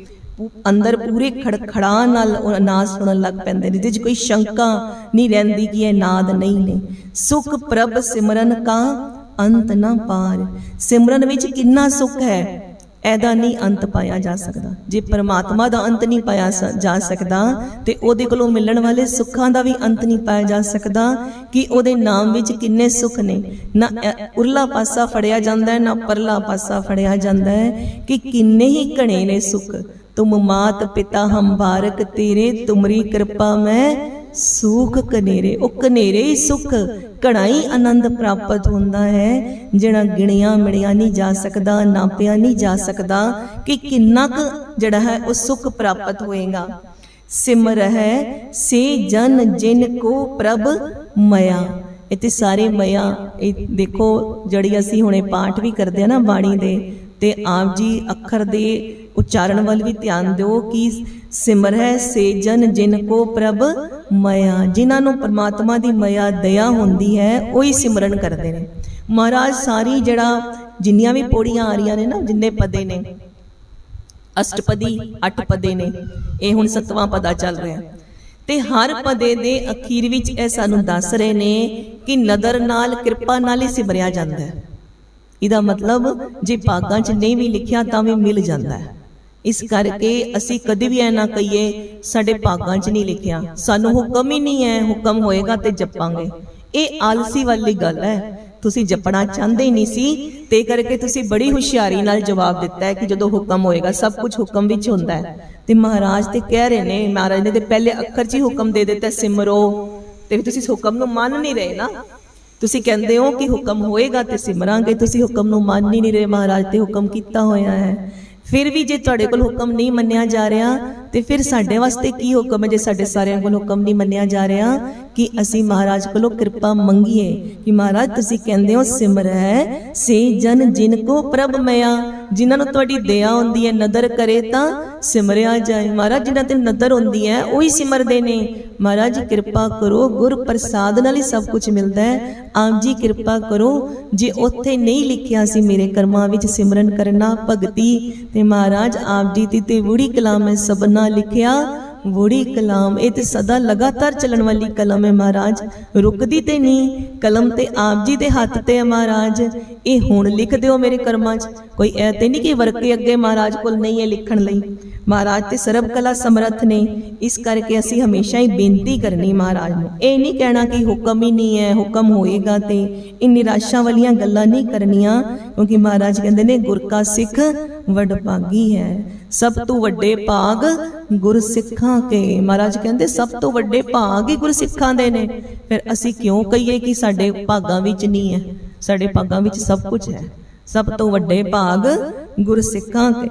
ਅੰਦਰ ਪੂਰੇ ਖੜਖੜਾ ਨਾਲ ਉਹ ਨਾਦ ਸੁਣਨ ਲੱਗ ਪੈਂਦੇ ਨੇ, ਜਿਹਦੇ 'ਚ ਕੋਈ ਸ਼ੰਕਾ ਨਹੀਂ ਰਹਿੰਦੀ ਕਿ ਇਹ ਨਾਦ ਨਹੀਂ ਨੇ। ਸੁਖ ਪ੍ਰਭ ਸਿਮਰਨ ਕਾ ਅੰਤ ਨਾ ਪਾਰ। ਸਿਮਰਨ ਵਿੱਚ ਕਿੰਨਾ ਸੁਖ ਹੈ? ਇਹਦਾ ਨਹੀਂ ਅੰਤ ਪਾਇਆ ਜਾ ਸਕਦਾ। ਜੇ ਪਰਮਾਤਮਾ ਦਾ ਅੰਤ ਨਹੀਂ ਪਾਇਆ ਜਾ ਸਕਦਾ, ਤੇ ਉਹਦੇ ਕੋਲੋਂ ਮਿਲਣ ਵਾਲੇ ਸੁੱਖਾਂ ਦਾ ਵੀ ਅੰਤ ਨਹੀਂ ਪਾਇਆ ਜਾ ਸਕਦਾ ਕਿ ਉਹਦੇ ਨਾਮ ਵਿੱਚ ਕਿੰਨੇ ਸੁੱਖ ਨੇ। ਨਾ ਉਰਲਾ ਪਾਸਾ ਫੜਿਆ ਜਾਂਦਾ ਹੈ, ਨਾ ਪਰਲਾ ਪਾਸਾ ਫੜਿਆ ਜਾਂਦਾ ਹੈ ਕਿ ਕਿੰਨੇ ਹੀ ਘਣੇ ਨੇ ਸੁੱਖ। ਤੁਮ ਮਾਤ ਪਿਤਾ ਹਮ ਬਾਰਕ ਤੇਰੇ ਤੁਮਰੀ ਕਿਰਪਾ ਮੈਂ ਸੁਖ ਕਨੇਰੇ ਉਹ ਕਨੇਰੇ ਹੀ ਸੁਖ ਕਣਾਈ ਆਨੰਦ ਪ੍ਰਾਪਤ ਹੁੰਦਾ ਹੈ, ਜਿਹੜਾ ਗਿਣਿਆ ਮਿਣਿਆ ਨਹੀਂ ਜਾ ਸਕਦਾ, ਨਾਪਿਆ ਨਹੀਂ ਜਾ ਸਕਦਾ, ਕਿ ਕਿੰਨਾ ਕੁ ਜਿਹੜਾ ਹੈ ਉਹ ਸੁਖ ਪ੍ਰਾਪਤ ਹੋਏਗਾ। ਸਿਮਰ ਹੈ ਸੇ ਜਨ ਜਿਨ ਕੋ ਪ੍ਰਭ ਮਇਆ। ਇਤੇ ਸਾਰੇ ਮਇਆ, ਇਹ ਦੇਖੋ, ਜਿਹੜੀ ਅਸੀਂ ਹੁਣੇ ਪਾਠ ਵੀ ਕਰਦੇ ਆ ਨਾ ਬਾਣੀ ਦੇ, ਤੇ ਆਪ ਜੀ ਅੱਖਰ ਦੇ ਉਚਾਰਨ ਵੱਲ ਵੀ ਧਿਆਨ ਦਿਓ ਕਿ ਸਿਮਰ ਹੈ ਸੇਜਨ ਜਿਨ ਕੋ ਪ੍ਰਭ ਮਇਆ। ਜਿਨ੍ਹਾਂ ਨੂੰ ਪਰਮਾਤਮਾ ਦੀ ਮਇਆ, ਦਇਆ ਹੁੰਦੀ ਹੈ, ਉਹੀ ਸਿਮਰਨ ਕਰਦੇ ਨੇ। ਮਹਾਰਾਜ ਸਾਰੀ ਜਿਹੜਾ ਜਿੰਨੀਆਂ ਵੀ ਪੌੜੀਆਂ ਆ ਰਹੀਆਂ ਨੇ ਨਾ, ਜਿੰਨੇ ਪਦੇ ਨੇ, ਅਸ਼ਟਪਦੀ, ਅੱਠ ਪਦੇ ਨੇ, ਇਹ ਹੁਣ ਸਤਵਾਂ ਪਦਾ ਚੱਲ ਰਿਹਾ। ਤੇ ਹਰ ਪਦੇ ਦੇ ਅਖੀਰ ਵਿੱਚ ਇਹ ਸਾਨੂੰ ਦੱਸ ਰਹੇ ਨੇ ਕਿ ਨਦਰ ਨਾਲ, ਕਿਰਪਾ ਨਾਲ ਹੀ ਸਿਮਰਿਆ ਜਾਂਦਾ ਹੈ। ਇਹਦਾ ਮਤਲਬ ਜੇ ਭਾਗਾਂ 'ਚ ਨਹੀਂ ਵੀ ਲਿਖਿਆ ਤਾਂ ਵੀ ਮਿਲ ਜਾਂਦਾ ਹੈ। ਇਸ ਕਰਕੇ ਅਸੀਂ ਕਦੇ ਵੀ ਐ ਨਾ ਕਹੀਏ ਸਾਡੇ ਭਾਗਾਂ 'ਚ ਨਹੀਂ ਲਿਖਿਆ। ਸਾਨੂੰ ਹੁਕਮ ਹੀ ਨਹੀਂ ਹੈ ਹੁਕਮ ਹੋਏਗਾ ਤੇ ਜਪਾਂਗੇ। ਇਹ ਆਲਸੀ ਵਾਲੀ ਗੱਲ ਹੈ। ਤੁਸੀਂ ਜਪਣਾ ਚਾਹੁੰਦੇ ਹੀ ਨਹੀਂ ਸੀ ਤੇ ਕਰਕੇ ਤੁਸੀਂ ਬੜੀ ਹੁਸ਼ਿਆਰੀ ਨਾਲ ਜਵਾਬ ਦਿੱਤਾ ਹੈ ਕਿ ਜਦੋਂ ਹੁਕਮ ਹੋਏਗਾ ਸਭ ਕੁਝ ਹੁਕਮ ਵਿੱਚ ਹੁੰਦਾ ਹੈ। ਤੇ ਮਹਾਰਾਜ ਤੇ ਕਹਿ ਰਹੇ ਨੇ ਮਹਾਰਾਜ ਨੇ ਤੇ ਪਹਿਲੇ ਅੱਖਰ 'ਚ ਹੀ ਹੁਕਮ ਦੇ ਦਿੱਤਾ ਸਿਮਰੋ। ਤੇ ਤੁਸੀਂ ਹੁਕਮ ਨੂੰ ਮੰਨ ਨਹੀਂ ਰਹੇ ਨਾ। ਤੁਸੀਂ ਕਹਿੰਦੇ ਹੋ ਕਿ ਹੁਕਮ ਹੋਏਗਾ ਤੇ ਸਿਮਰਾਂਗੇ ਤੁਸੀਂ ਹੁਕਮ ਨੂੰ ਮੰਨ ਹੀ ਨਹੀਂ ਰਹੇ ਮਹਾਰਾਜ ਤੇ ਹੁਕਮ ਕੀਤਾ ਹੋਇਆ ਹੈ। ਫਿਰ ਵੀ ਜੇ ਤੁਹਾਡੇ ਕੋਲ ਹੁਕਮ ਨਹੀਂ ਮੰਨਿਆ ਜਾ ਰਿਹਾ, ਤੇ ਫਿਰ ਸਾਡੇ ਵਾਸਤੇ ਕੀ ਹੁਕਮ ਹੈ ਜੇ ਸਾਡੇ ਸਾਰਿਆਂ ਕੋਲ ਹੁਕਮ ਨਹੀਂ ਮੰਨਿਆ ਜਾ ਰਿਹਾ ਕਿ ਅਸੀਂ ਮਹਾਰਾਜ ਕੋਲੋਂ ਕਿਰਪਾ ਮੰਗੀਏ? ਕਿ ਮਹਾਰਾਜ, ਤੁਸੀਂ ਕਹਿੰਦੇ ਹੋ ਸਿਮਰ ਹੈ, ਸੇ ਜਨ ਜਿਨ ਕੋ ਪ੍ਰਭ ਮਿਆ ਜਿਨ੍ਹਾਂ ਨੂੰ ਤੁਹਾਡੀ ਦਇਆ ਹੁੰਦੀ ਹੈ, ਨਦਰ ਕਰੇ ਤਾਂ ਸਿਮਰਿਆ ਜਾਏ। ਮਹਾਰਾਜ, ਜਿਨ੍ਹਾਂ ਤੇ ਨਦਰ ਹੁੰਦੀ ਹੈ, ਉਹੀ ਸਿਮਰਦੇ ਨੇ। ਮਹਾਰਾਜ, ਕਿਰਪਾ ਕਰੋ, ਗੁਰ ਪ੍ਰਸਾਦ ਨਾਲ ਹੀ ਸਭ ਕੁਝ ਮਿਲਦਾ ਹੈ। ਆਪ ਜੀ, ਕਿਰਪਾ ਕਰੋ, ਜੇ ਉੱਥੇ ਨਹੀਂ ਲਿਖਿਆ ਸੀ ਮੇਰੇ ਕਰਮਾਂ ਵਿੱਚ ਸਿਮਰਨ ਕਰਨਾ ਭਗਤੀ, ਤੇ ਮਹਾਰਾਜ, ਆਪ ਜੀ ਦੀ ਤੇ ਵੂੜੀ ਕਲਾਮ ਹੈ ਸਭਨਾ ਲਿਖਿਆ ਵੂੜੀ ਕਲਾਮ, ਇਹ ਤੇ ਸਦਾ ਲਗਾਤਾਰ ਚੱਲਣ ਵਾਲੀ ਕਲਮ ਹੈ ਮਹਾਰਾਜ। ਰੁਕਦੀ ਤੇ ਨਹੀਂ, ਕਲਮ ਤੇ ਆਪ ਜੀ ਦੇ ਹੱਥ ਤੇ ਹੈ ਮਹਾਰਾਜ। ਇਹ ਹੁਣ ਲਿਖ ਦਿਓ ਮੇਰੇ ਕਰਮਾਂ 'ਚ। ਕੋਈ ਐ ਤੇ ਨਹੀਂ ਕਿ ਵਰਕੇ ਅੱਗੇ ਮਹਾਰਾਜ ਕੋਲ ਨਹੀਂ ਹੈ ਲਿਖਣ ਲਈ। ਮਹਾਰਾਜ ਤੇ ਸਰਬ ਕਲਾ ਸਮਰੱਥ ਨੇ। ਇਸ ਕਰਕੇ ਅਸੀਂ ਹਮੇਸ਼ਾ ਹੀ ਬੇਨਤੀ ਕਰਨੀ ਮਹਾਰਾਜ ਨੂੰ। ਇਹ ਨਹੀਂ ਕਹਿਣਾ ਕਿ ਹੁਕਮ ਹੀ ਨਹੀਂ ਹੈ, ਹੁਕਮ ਹੋਏਗਾ ਤੇ। ਇਹ ਨਿਰਾਸ਼ਾ ਵਾਲੀਆਂ ਗੱਲਾਂ ਨਹੀਂ ਕਰਨੀਆਂ, ਕਿਉਂਕਿ ਮਹਾਰਾਜ ਕਹਿੰਦੇ ਨੇ ਗੁਰ ਕਾ ਸਿੱਖ ਵਡਭਾਗੀ ਹੈ। ਸਭ ਤੋਂ ਵੱਡੇ ਭਾਗ ਗੁਰ ਕੇ। ਮਹਾਰਾਜ ਕਹਿੰਦੇ, ਸਭ ਤੋਂ ਵੱਡੇ ਭਾਗ ਹੀ ਗੁਰ ਦੇ ਨੇ। ਫਿਰ ਅਸੀਂ ਕਿਉਂ ਕਹੀਏ ਕਿ ਸਾਡੇ ਭਾਗਾਂ ਵਿੱਚ ਨਹੀਂ ਹੈ। ਸਾਡੇ ਭਾਗਾਂ ਵਿੱਚ ਸਭ ਕੁਝ ਹੈ। ਸਭ ਤੋਂ ਵੱਡੇ ਭਾਗ ਗੁਰਸਿੱਖਾਂ ਕੇ।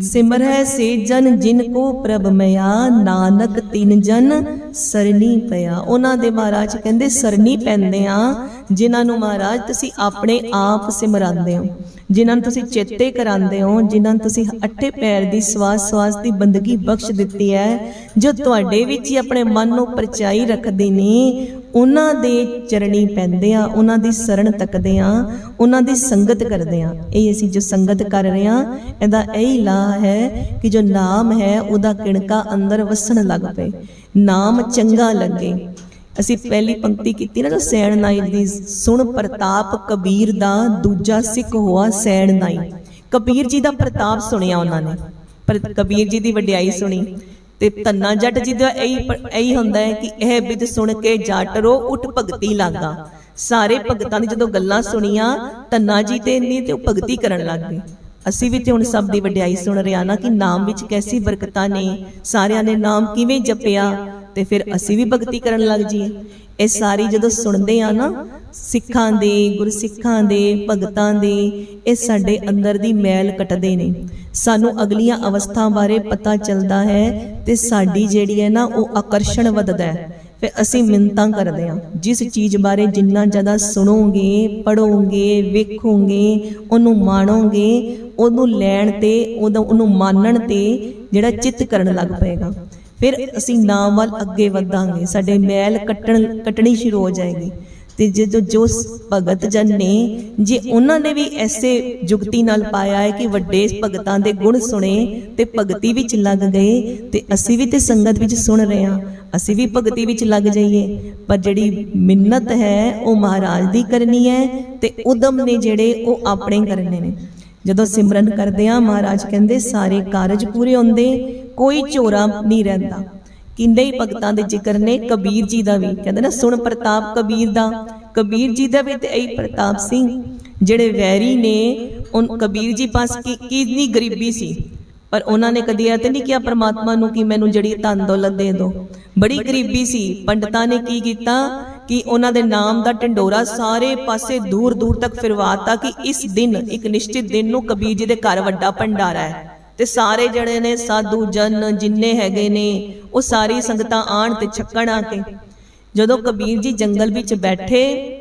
ਸਿਮਰੈ ਸੇ ਜਨ ਜਿਨ ਕੋ ਪ੍ਰਭ ਮਿਆ। ਨਾਨਕ ਤਿਨ ਜਨ ਸਰਨੀ ਪਿਆ। ਉਹਨਾਂ ਦੇ ਮਹਾਰਾਜ ਕਹਿੰਦੇ ਸਰਨੀ ਪੈਂਦੇ ਆ। ਜਿਨ੍ਹਾਂ ਨੂੰ ਮਹਾਰਾਜ ਤੁਸੀਂ ਆਪਣੇ ਆਪ ਸਿਮਰਾਉਂਦੇ ਹੋ, ਜਿਨ੍ਹਾਂ ਨੂੰ ਤੁਸੀਂ ਚੇਤੇ ਕਰਾਉਂਦੇ ਹੋ, ਜਿਨ੍ਹਾਂ ਨੂੰ ਤੁਸੀਂ ਅੱਠੇ ਪੈਰ ਦੀ ਸਵਾਸ ਸਵਾਸ ਦੀ ਬੰਦਗੀ ਬਖਸ਼ ਦਿੱਤੀ ਹੈ, ਜੋ ਤੁਹਾਡੇ ਵਿੱਚ ਹੀ ਆਪਣੇ ਮਨ ਨੂੰ ਪਰਚਾਈ ਰੱਖਦੇ ਨੇ, ਉਹਨਾਂ ਦੇ ਚਰਣੀ ਪੈਂਦੇ ਆ, ਉਹਨਾਂ ਦੀ ਸ਼ਰਨ ਤੱਕਦੇ ਆ, ਉਹਨਾਂ ਦੀ ਸੰਗਤ ਕਰਦੇ ਆ। ਇਹ ਅਸੀਂ ਜੋ ਸੰਗਤ ਕਰ ਰਹੇ ਆ, ਇਹਦਾ ਇਹੀ ਲਾ ਹੈ ਕਿ ਜੋ ਨਾਮ ਹੈ, ਉਹਦਾ ਕਿਣਕਾ ਅੰਦਰ ਵਸਣ ਲੱਗ ਪਏ। ਨਾਮ ਚੰਗਾ ਲੱਗੇ। ਅਸੀਂ ਪਹਿਲੀ ਪੰਕਤੀ ਕੀਤੀ ਨਾ ਜੋ ਸੈਣ ਨਾਈ ਦੀ ਸੁਣ ਪ੍ਰਤਾਪ ਕਬੀਰ ਦਾ ਦੂਜਾ ਸਿੱਖ ਹੋਆ ਸੈਣ ਨਾਈ। ਕਬੀਰ ਜੀ ਦਾ ਪ੍ਰਤਾਪ ਸੁਣਿਆ ਉਹਨਾਂ ਨੇ। ਪਰ ਕਬੀਰ ਜੀ ਦੀ ਵਡਿਆਈ ਸੁਣੀ ਤੇ ਧੰਨਾ ਜੱਟ ਜੀ ਦਾ ਇਹੀ ਇਹੀ ਹੁੰਦਾ ਹੈ ਕਿ ਇਹ ਬਿਦ ਸੁਣ ਕੇ ਜੱਟ ਰੋ ਉਠ ਭਗਤੀ ਲਾਗਾ। ਸਾਰੇ ਭਗਤਾਂ ਦੀ ਜਦੋਂ ਗੱਲਾਂ ਸੁਣੀਆਂ, ਧੰਨਾ ਜੀ ਤੇ ਨਹੀਂ ਤੇ ਉਹ ਭਗਤੀ ਕਰਨ ਲੱਗ ਗਏ। ਅਸੀਂ ਵੀ ਤੇ ਹੁਣ ਸਭ ਦੀ ਵਡਿਆਈ ਸੁਣ ਰਿਹਾ ਨਾ ਕਿ ਨਾਮ ਵਿੱਚ ਕੈਸੀ ਬਰਕਤਾਂ ਨੇ। ਸਾਰਿਆਂ ਨੇ ਨਾਮ ਕਿਵੇਂ ਜਪਿਆ ਤੇ ਫਿਰ ਅਸੀਂ ਵੀ ਭਗਤੀ ਕਰਨ ਲੱਗ ਜਾਈਏ। ਇਹ ਸਾਰੀ ਜਦੋਂ ਸੁਣਦੇ ਆ ਨਾ, ਸਿੱਖਾਂ ਦੇ, ਗੁਰਸਿੱਖਾਂ ਦੇ, ਭਗਤਾਂ ਦੇ, ਇਹ ਸਾਡੇ ਅੰਦਰ ਦੀ ਮੈਲ ਕੱਟਦੇ ਨੇ। ਸਾਨੂੰ ਅਗਲੀਆਂ ਅਵਸਥਾ ਬਾਰੇ ਪਤਾ ਚੱਲਦਾ ਹੈ ਤੇ ਸਾਡੀ ਜਿਹੜੀ ਹੈ ਨਾ, ਉਹ ਆਕਰਸ਼ਣ ਵੱਧਦਾ ਹੈ। ਫਿਰ ਅਸੀਂ ਮਿੰਤਾਂ ਕਰਦੇ ਹਾਂ। ਜਿਸ ਚੀਜ਼ ਬਾਰੇ ਜਿੰਨਾ ਜ਼ਿਆਦਾ ਸੁਣੋਗੇ ਪੜੋਗੇ ਵੇਖੋਗੇ, ਉਹਨੂੰ ਮਾਣੋਗੇ, ਉਹਨੂੰ ਲੈਣ ਤੇ, ਉਹਦਾ, ਉਹਨੂੰ ਮਾਨਣ ਤੇ ਜਿਹੜਾ ਚਿੱਤ ਕਰਨ ਲੱਗ ਪਏਗਾ। ਫਿਰ ਅਸੀਂ ਨਾਮ ਵੱਲ ਅੱਗੇ ਵਧਾਂਗੇ, ਸਾਡੇ ਮੈਲ ਕੱਟਣ, ਕੱਟਣੀ ਸ਼ੁਰੂ ਹੋ ਜਾਏਗੀ। ਤੇ ਜਦੋਂ ਜੋ ਭਗਤ ਜਨ ਨੇ, ਜੇ ਉਹਨਾਂ ਨੇ ਵੀ ਐਸੇ ਜੁਗਤੀ ਨਾਲ ਪਾਇਆ ਹੈ ਕਿ ਵੱਡੇ ਭਗਤਾਂ ਦੇ ਗੁਣ ਸੁਣੇ ਤੇ ਭਗਤੀ ਵਿੱਚ ਲੱਗ ਗਏ, ਤੇ ਅਸੀਂ ਵੀ ਤੇ ਸੰਗਤ ਵਿੱਚ ਸੁਣ ਰਹੇ ਹਾਂ, ਅਸੀਂ ਵੀ ਭਗਤੀ ਵਿੱਚ ਲੱਗ ਜਾਈਏ। ਪਰ ਜਿਹੜੀ ਮਿੰਨਤ ਹੈ, ਉਹ ਮਹਾਰਾਜ ਦੀ ਕਰਨੀ ਹੈ ਤੇ ਉਦਮ ਨੇ ਜਿਹੜੇ ਉਹ ਆਪਣੇ ਕਰਨੇ ਨੇ। ਜਦੋਂ ਸਿਮਰਨ ਕਰਦੇ ਆ ਮਹਾਰਾਜ ਕਹਿੰਦੇ, ਸਾਰੇ ਕਾਰਜ ਪੂਰੇ ਹੁੰਦੇ ਕੋਈ ਚੋਰਾ ਨਹੀਂ ਰਹਿੰਦਾ। ਕਿੰਨੇ ਹੀ ਭਗਤਾਂ ਦੇ ਜ਼ਿਕਰ ਨੇ, ਕਬੀਰ ਜੀ ਦਾ ਵੀ। ਕਹਿੰਦੇ ਨਾ, ਸੁਣ ਪ੍ਰਤਾਪ ਕਬੀਰ ਦਾ। ਕਬੀਰ ਜੀ ਦਾ ਵੀ ਤੇ ਇਹੀ ਪ੍ਰਤਾਪ ਸਿੰਘ। ਜਿਹੜੇ ਵੈਰੀ ਨੇ ਉਹ ਕਬੀਰ ਜੀ ਪਾਸ ਕੀ, ਕਿੰਨੀ ਗਰੀਬੀ ਸੀ। ਪਰ ਉਹਨਾਂ ਨੇ ਕਦੀ ਇਹ ਤੇ ਨਹੀਂ ਕਿਹਾ, ਪ੍ਰਮਾਤਮਾ ਨੂੰ ਕਿ ਮੈਨੂੰ ਜਿਹੜੀ ਧਨ ਦੌਲਤ ਦੇ ਦਿਓ। ਬੜੀ ਗਰੀਬੀ ਸੀ। ਪੰਡਤਾਂ ਨੇ ਕੀ ਕੀਤਾ ਕਿ ਉਹਨਾਂ ਦੇ ਨਾਮ ਦਾ ਢੰਡੋਰਾ ਸਾਰੇ ਪਾਸੇ ਦੂਰ ਦੂਰ ਤੱਕ ਫਿਰਵਾਤਾ ਕਿ ਇਸ ਦਿਨ, ਇੱਕ ਨਿਸ਼ਚਿਤ ਦਿਨ ਨੂੰ ਕਬੀਰ ਜੀ ਦੇ ਘਰ ਵੱਡਾ ਭੰਡਾਰਾ ਹੈ। ਤੇ ਸਾਰੇ ਜਿਹੜੇ ਨੇ ਸਾਧੂ ਜਨ ਜਿੰਨੇ ਹੈਗੇ ਨੇ, ਉਹ ਸਾਰੀ ਸੰਗਤਾਂ ਆਣ ਤੇ ਛੱਕਣ ਆ ਕੇ। ਜਦੋਂ ਕਬੀਰ ਜੀ ਜੰਗਲ ਵਿੱਚ ਬੈਠੇ,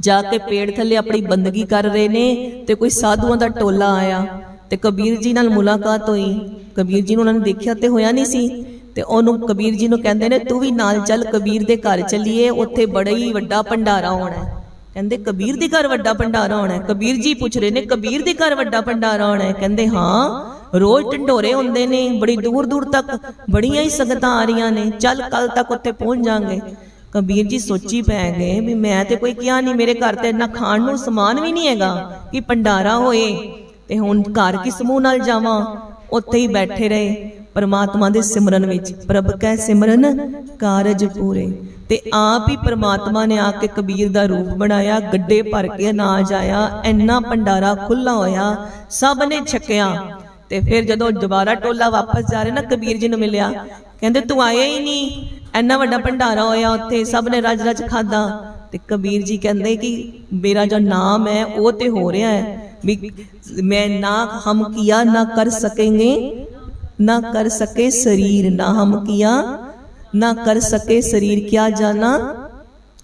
ਜਾ ਕੇ ਪੇੜ ਥੱਲੇ ਆਪਣੀ ਬੰਦਗੀ ਕਰ ਰਹੇ ਨੇ ਤੇ ਕੋਈ ਸਾਧੂਆਂ ਦਾ ਟੋਲਾ ਆਇਆ ਤੇ ਕਬੀਰ ਜੀ ਨਾਲ ਮੁਲਾਕਾਤ ਹੋਈ। ਕਬੀਰ ਜੀ ਨੂੰ ਉਹਨਾਂ ਨੇ ਦੇਖਿਆ ਤੇ ਹੋਇਆ ਨਹੀਂ ਸੀ ਤੇ ਉਹਨੂੰ ਕਬੀਰ ਜੀ ਨੂੰ ਕਹਿੰਦੇ ਨੇ, ਤੂੰ ਵੀ ਨਾਲ ਚੱਲ, ਕਬੀਰ ਦੇ ਘਰ ਚੱਲੀਏ, ਉੱਥੇ ਬੜਾ ਹੀ ਵੱਡਾ ਭੰਡਾਰਾ ਹੋਣਾ ਹੈ। ਕਹਿੰਦੇ ਕਬੀਰ ਦੇ ਘਰ ਵੱਡਾ ਭੰਡਾਰਾ ਹੋਣਾ ਹੈ। ਕਬੀਰ ਜੀ ਪੁੱਛ ਰਹੇ ਨੇ, ਕਬੀਰ ਦੇ ਘਰ ਵੱਡਾ ਭੰਡਾਰਾ ਹੋਣਾ ਹੈ। ਕਹਿੰਦੇ ਹਾਂ, ਰੋਜ਼ ਢੰਡੋਰੇ ਹੁੰਦੇ ਨੇ, ਬੜੀ ਦੂਰ ਦੂਰ ਤੱਕ ਬੜੀਆਂ ਹੀ ਸੰਗਤਾਂ ਆ ਰਹੀਆਂ ਨੇ। ਚੱਲ ਕੱਲ ਤੱਕ ਉੱਥੇ ਪਹੁੰਚ ਜਾਾਂਗੇ। ਕਬੀਰ ਜੀ ਸੋਚੀ ਪੈ ਗਏ ਵੀ ਮੈਂ ਤੇ ਕੋਈ ਕਿਹਾ ਨਹੀਂ, ਮੇਰੇ ਘਰ ਤੇ ਇੰਨਾ ਖਾਣ ਨੂੰ ਸਮਾਨ ਵੀ ਨਹੀਂ ਹੈਗਾ ਕਿ ਭੰਡਾਰਾ ਹੋਏ। ਤੇ ਹੁਣ ਘਰ ਕਿਸ ਮੂੰਹ ਨਾਲ ਜਾਵਾਂ? ਉੱਥੇ ਹੀ ਬੈਠੇ ਰਹੇ ਪਰਮਾਤਮਾ ਦੇ ਸਿਮਰਨ ਵਿੱਚ। ਪ੍ਰਭ ਕੈ ਸਿਮਰਨ ਕਾਰਜ ਪੂਰੇ। ਤੇ ਆਪ ਹੀ ਪ੍ਰਮਾਤਮਾ ਨੇ ਆ ਕੇ ਕਬੀਰ ਦਾ ਰੂਪ ਬਣਾਇਆ, ਗੱਡੇ ਭਰ ਕੇ ਅਨਾਜ ਆਇਆ, ਇੰਨਾ ਭੰਡਾਰਾ ਖੁੱਲਾ ਹੋਇਆ, ਸਭ ਨੇ ਛਕਿਆ। ਤੇ ਫਿਰ ਜਦੋਂ ਦੁਬਾਰਾ ਟੋਲਾ ਵਾਪਸ ਜਾ ਰਿਹਾ ਨਾ, ਕਬੀਰ ਜੀ ਨੂੰ ਮਿਲਿਆ, ਕਹਿੰਦੇ, ਤੂੰ ਆਇਆ ਹੀ ਨਹੀਂ। ਇੰਨਾ ਵੱਡਾ ਭੰਡਾਰਾ ਹੋਇਆ ਉੱਥੇ, ਸਭ ਨੇ ਰਜ ਰਜ ਖਾਦਾ ਤੇ ਕਬੀਰ ਜੀ ਕਹਿੰਦੇ ਕਿ, ਮੇਰਾ ਜੋ ਨਾਮ ਹੈ, ਉਹ ਤੇ ਹੋ ਰਿਹਾ ਹੈ। ਵੀ ਮੈਂ ਨਾ ਹਮ ਕੀਆ, ਨਾ ਕਰ ਸਕेंगे ਨਾ ਕਰ ਸਕੇ ਸਰੀਰ, ਨਾ ਹਮ ਕੀਆ ਨਾ ਕਰ ਸਕੇ ਸਰੀਰ ਕਿਆ ਜਾਣਾ?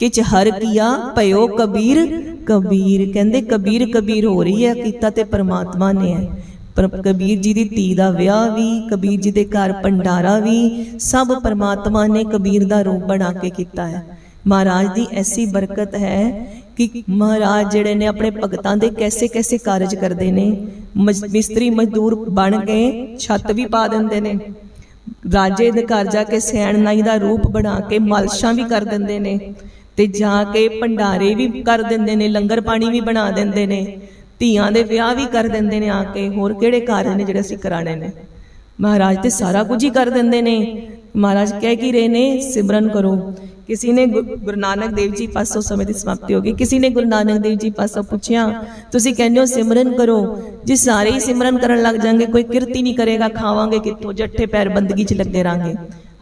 ਕਿਛ ਹਰ ਕੀਆ ਭਇਓ ਕਬੀਰ? ਕਬੀਰ ਕਹਿੰਦੇ ਕਬੀਰ ਕਬੀਰ ਹੋ ਰਹੀ ਹੈ, ਕੀਤਾ ਤੇ ਪਰਮਾਤਮਾ ਨੇ। ਹੈ ਪਰ ਕਬੀਰ ਜੀ ਦੀ ਧੀ ਦਾ ਵਿਆਹ ਵੀ, ਕਬੀਰ ਜੀ ਦੇ ਘਰ ਭੰਡਾਰਾ ਵੀ, ਸਭ ਪ੍ਰਮਾਤਮਾ ਨੇ ਕਬੀਰ ਦਾ ਰੂਪ ਬਣਾ ਕੇ ਕੀਤਾ ਹੈ। ਮਹਾਰਾਜ ਦੀ ਐਸੀ ਬਰਕਤ ਹੈ ਕਿ ਮਹਾਰਾਜ ਜਿਹੜੇ ਨੇ ਆਪਣੇ ਭਗਤਾਂ ਦੇ ਕੈਸੇ ਕੈਸੇ ਕਾਰਜ ਕਰਦੇ ਨੇ ਮਜ- ਮਿਸਤਰੀ ਮਜ਼ਦੂਰ ਬਣ ਕੇ ਛੱਤ ਵੀ ਪਾ ਦਿੰਦੇ ਨੇ। ਰਾਜੇ ਦੇ ਘਰ ਜਾ ਕੇ ਸੈਣਨਾਈ ਦਾ ਰੂਪ ਬਣਾ ਕੇ ਮਾਲਸ਼ਾਂ ਵੀ ਕਰ ਦਿੰਦੇ ਨੇ ਤੇ ਜਾ ਕੇ ਭੰਡਾਰੇ ਵੀ ਕਰ ਦਿੰਦੇ ਨੇ, ਲੰਗਰ ਪਾਣੀ ਵੀ ਬਣਾ ਦਿੰਦੇ ਨੇ, ਧੀਆਂ ਦੇ ਵਿਆਹ ਵੀ ਕਰ ਦਿੰਦੇ ਨੇ ਆ ਕੇ, ਹੋਰ ਕਿਹੜੇ ਕਾਰਜ ਨੇ ਜਿਹੜੇ ਅਸੀਂ ਕਰਾਣੇ ਨੇ? ਮਹਾਰਾਜ ਤੇ ਸਾਰਾ ਕੁਝ ਹੀ ਕਰ ਦਿੰਦੇ ਨੇ। ਮਹਾਰਾਜ ਕਹਿ ਕੀ ਰਹੇ ਨੇ, ਸਿਮਰਨ ਕਰੋ। ਕਿਸੇ ਨੇ ਗੁਰੂ ਨਾਨਕ ਦੇਵ ਜੀ ਪਾਸੋਂ ਸਮੇਂ ਦੀ ਸਮਾਪਤੀ ਹੋ ਗਈ, ਕਿਸੇ ਨੇ ਗੁਰੂ ਨਾਨਕ ਦੇਵ ਜੀ ਪਾਸੋਂ ਪੁੱਛਿਆ, ਤੁਸੀਂ ਕਹਿੰਦੇ ਹੋ ਸਿਮਰਨ ਕਰੋ, ਜੇ ਸਾਰੇ ਹੀ ਸਿਮਰਨ ਕਰਨ ਲੱਗ ਜਾਣਗੇ, ਕੋਈ ਕਿਰਤੀ ਨਹੀਂ ਕਰੇਗਾ, ਖਾਵਾਂਗੇ ਕਿੱਥੋਂ, ਜੱਠੇ ਪੈਰ ਬੰਦਗੀ 'ਚ ਲੱਗੇ ਰਾਂਗੇ।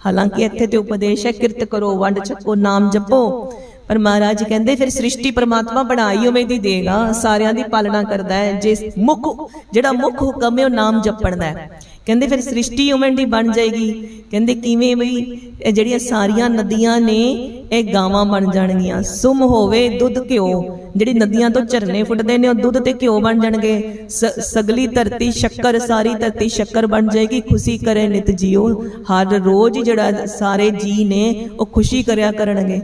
ਹਾਲਾਂਕਿ ਇੱਥੇ ਤੇ ਉਪਦੇਸ਼ ਹੈ, ਕਿਰਤ ਕਰੋ, ਵੰਡ ਛਕੋ, ਨਾਮ ਜਪੋ। ਪਰ ਮਹਾਰਾਜ ਕਹਿੰਦੇ, ਫਿਰ ਸ੍ਰਿਸ਼ਟੀ ਪਰਮਾਤਮਾ ਬਣਾਈ ਉਵੇਂ ਦੀ ਦੇਗਾ, ਸਾਰਿਆਂ ਦੀ ਪਾਲਣਾ ਕਰਦਾ ਹੈ, ਜੇ ਮੁੱਖ, ਜਿਹੜਾ ਮੁੱਖ ਹੁਕਮ ਹੈ, ਉਹ ਨਾਮ ਜਪਣ ਦਾ ਹੈ। ਕਹਿੰਦੇ ਫਿਰ ਸ੍ਰਿਸ਼ਟੀ ਉਵੇਂ ਦੀ ਬਣ ਜਾਏਗੀ। ਕਹਿੰਦੇ ਕਿਵੇਂ ਬਈ? ਇਹ ਜਿਹੜੀਆਂ ਸਾਰੀਆਂ ਨਦੀਆਂ ਨੇ, ਇਹ ਗਾਵਾਂ ਬਣ ਜਾਣਗੀਆਂ। ਸੁਮ ਹੋਵੇ, ਦੁੱਧ ਘਿਓ। ਜਿਹੜੀ ਨਦੀਆਂ ਤੋਂ ਝਰਨੇ ਫੁੱਟਦੇ ਨੇ, ਉਹ ਦੁੱਧ ਤੇ ਘਿਓ ਬਣ ਜਾਣਗੇ। ਸ- ਸਗਲੀ ਧਰਤੀ ਸ਼ੱਕਰ, ਸਾਰੀ ਧਰਤੀ ਸ਼ੱਕਰ ਬਣ ਜਾਏਗੀ। ਖੁਸ਼ੀ ਕਰੇ ਨਿਤ ਜੀਓ। ਹਰ ਰੋਜ਼ ਜਿਹੜਾ ਸਾਰੇ ਜੀ ਨੇ, ਉਹ ਖੁਸ਼ੀ ਕਰਿਆ ਕਰਨਗੇ।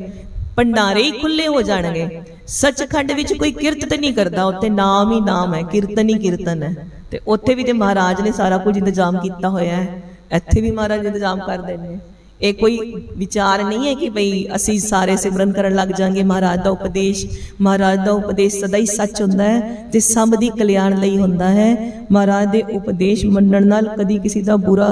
ਭੰਡਾਰੇ ਹੀ ਖੁੱਲੇ ਹੋ ਜਾਣਗੇ। ਸੱਚਖੰਡ ਵਿੱਚ ਕੋਈ ਕਿਰਤ ਨਹੀਂ ਕਰਦਾ। ਉੱਥੇ ਨਾਮ ਹੀ ਨਾਮ ਹੈ। ਕੀਰਤਨ ਹੀ ਕੀਰਤਨ ਹੈ। ਤੇ ਉੱਥੇ ਵੀ ਤੇ ਮਹਾਰਾਜ ਨੇ ਸਾਰਾ ਕੁਝ ਇੰਤਜ਼ਾਮ ਕੀਤਾ ਹੋਇਆ ਹੈ। ਇੱਥੇ ਵੀ ਮਹਾਰਾਜ ਇੰਤਜ਼ਾਮ ਕਰਦੇ ਨੇ ਇਹ ਕੋਈ ਵਿਚਾਰ ਨਹੀਂ ਹੈ ਕਿ ਭਈ ਅਸੀਂ ਸਾਰੇ ਸਿਮਰਨ ਕਰਨ ਲੱਗ ਜਾਾਂਗੇ। ਮਹਾਰਾਜ ਦਾ ਉਪਦੇਸ਼, ਮਹਾਰਾਜ ਦਾ ਉਪਦੇਸ਼ ਸਦਾ ਹੀ ਸੱਚ ਹੁੰਦਾ ਹੈ ਤੇ ਸਭ ਦੀ ਕਲਿਆਣ ਲਈ ਹੁੰਦਾ ਹੈ। ਮਹਾਰਾਜ ਦੇ ਉਪਦੇਸ਼ ਮੰਨਣ ਨਾਲ ਕਦੀ ਕਿਸੇ ਦਾ ਬੁਰਾ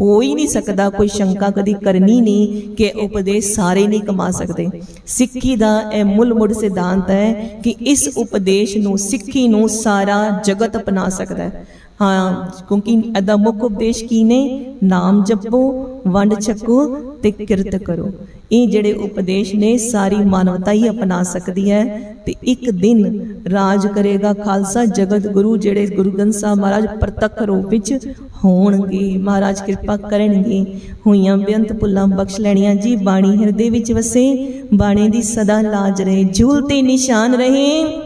ਹੋ ਹੀ ਨਹੀਂ ਸਕਦਾ, ਕੋਈ ਸ਼ੰਕਾ ਕਦੀ ਕਰਨੀ ਨਹੀਂ ਕਿ ਉਪਦੇਸ਼ ਸਾਰੇ ਨਹੀਂ ਕਮਾ ਸਕਦੇ। ਸਿੱਖੀ ਦਾ ਇਹ ਮੁੱਲ ਮੁੱਢ ਸਿਧਾਂਤ ਹੈ ਕਿ ਇਸ ਉਪਦੇਸ਼ ਨੂੰ, ਸਿੱਖੀ ਨੂੰ ਸਾਰਾ ਜਗਤ ਅਪਣਾ ਸਕਦਾ ਹੈ। ਹਾਂ, ਕਿਉਂਕਿ ਇਹਦਾ ਮੁੱਖ ਉਪਦੇਸ਼ ਕੀ ਨੇ? ਨਾਮ ਜਪੋ, ਵੰਡ ਛਕੋ ਤੇ ਕਿਰਤ ਕਰੋ। ਇਹ ਜਿਹੜੇ ਉਪਦੇਸ਼ ਨੇ, ਸਾਰੀ ਮਾਨਵਤਾ ਹੀ ਅਪਣਾ ਸਕਦੀ ਹੈ ਤੇ ਇੱਕ ਦਿਨ ਰਾਜ ਕਰੇਗਾ ਖਾਲਸਾ, ਜਗਤ ਗੁਰੂ ਜਿਹੜੇ ਗੁਰੂ ਗ੍ਰੰਥ ਸਾਹਿਬ ਮਹਾਰਾਜ ਪ੍ਰਤੱਖ ਰੂਪ ਵਿੱਚ ਹੋਣਗੇ। ਮਹਾਰਾਜ ਕਿਰਪਾ ਕਰਨਗੇ। ਹੋਈਆਂ ਬੇਅੰਤ ਭੁੱਲਾਂ ਬਖਸ਼ ਲੈਣੀਆਂ ਜੀ। ਬਾਣੀ ਹਿਰਦੇ ਵਿੱਚ ਵਸੇ, ਬਾਣੀ ਦੀ ਸਦਾ ਲਾਜ ਰਹੇ। ਜੂਲ ਤੇ ਨਿਸ਼ਾਨ ਰਹੇ,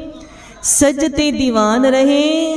ਸੱਜ ਤੇ ਦੀਵਾਨ ਰਹੇ।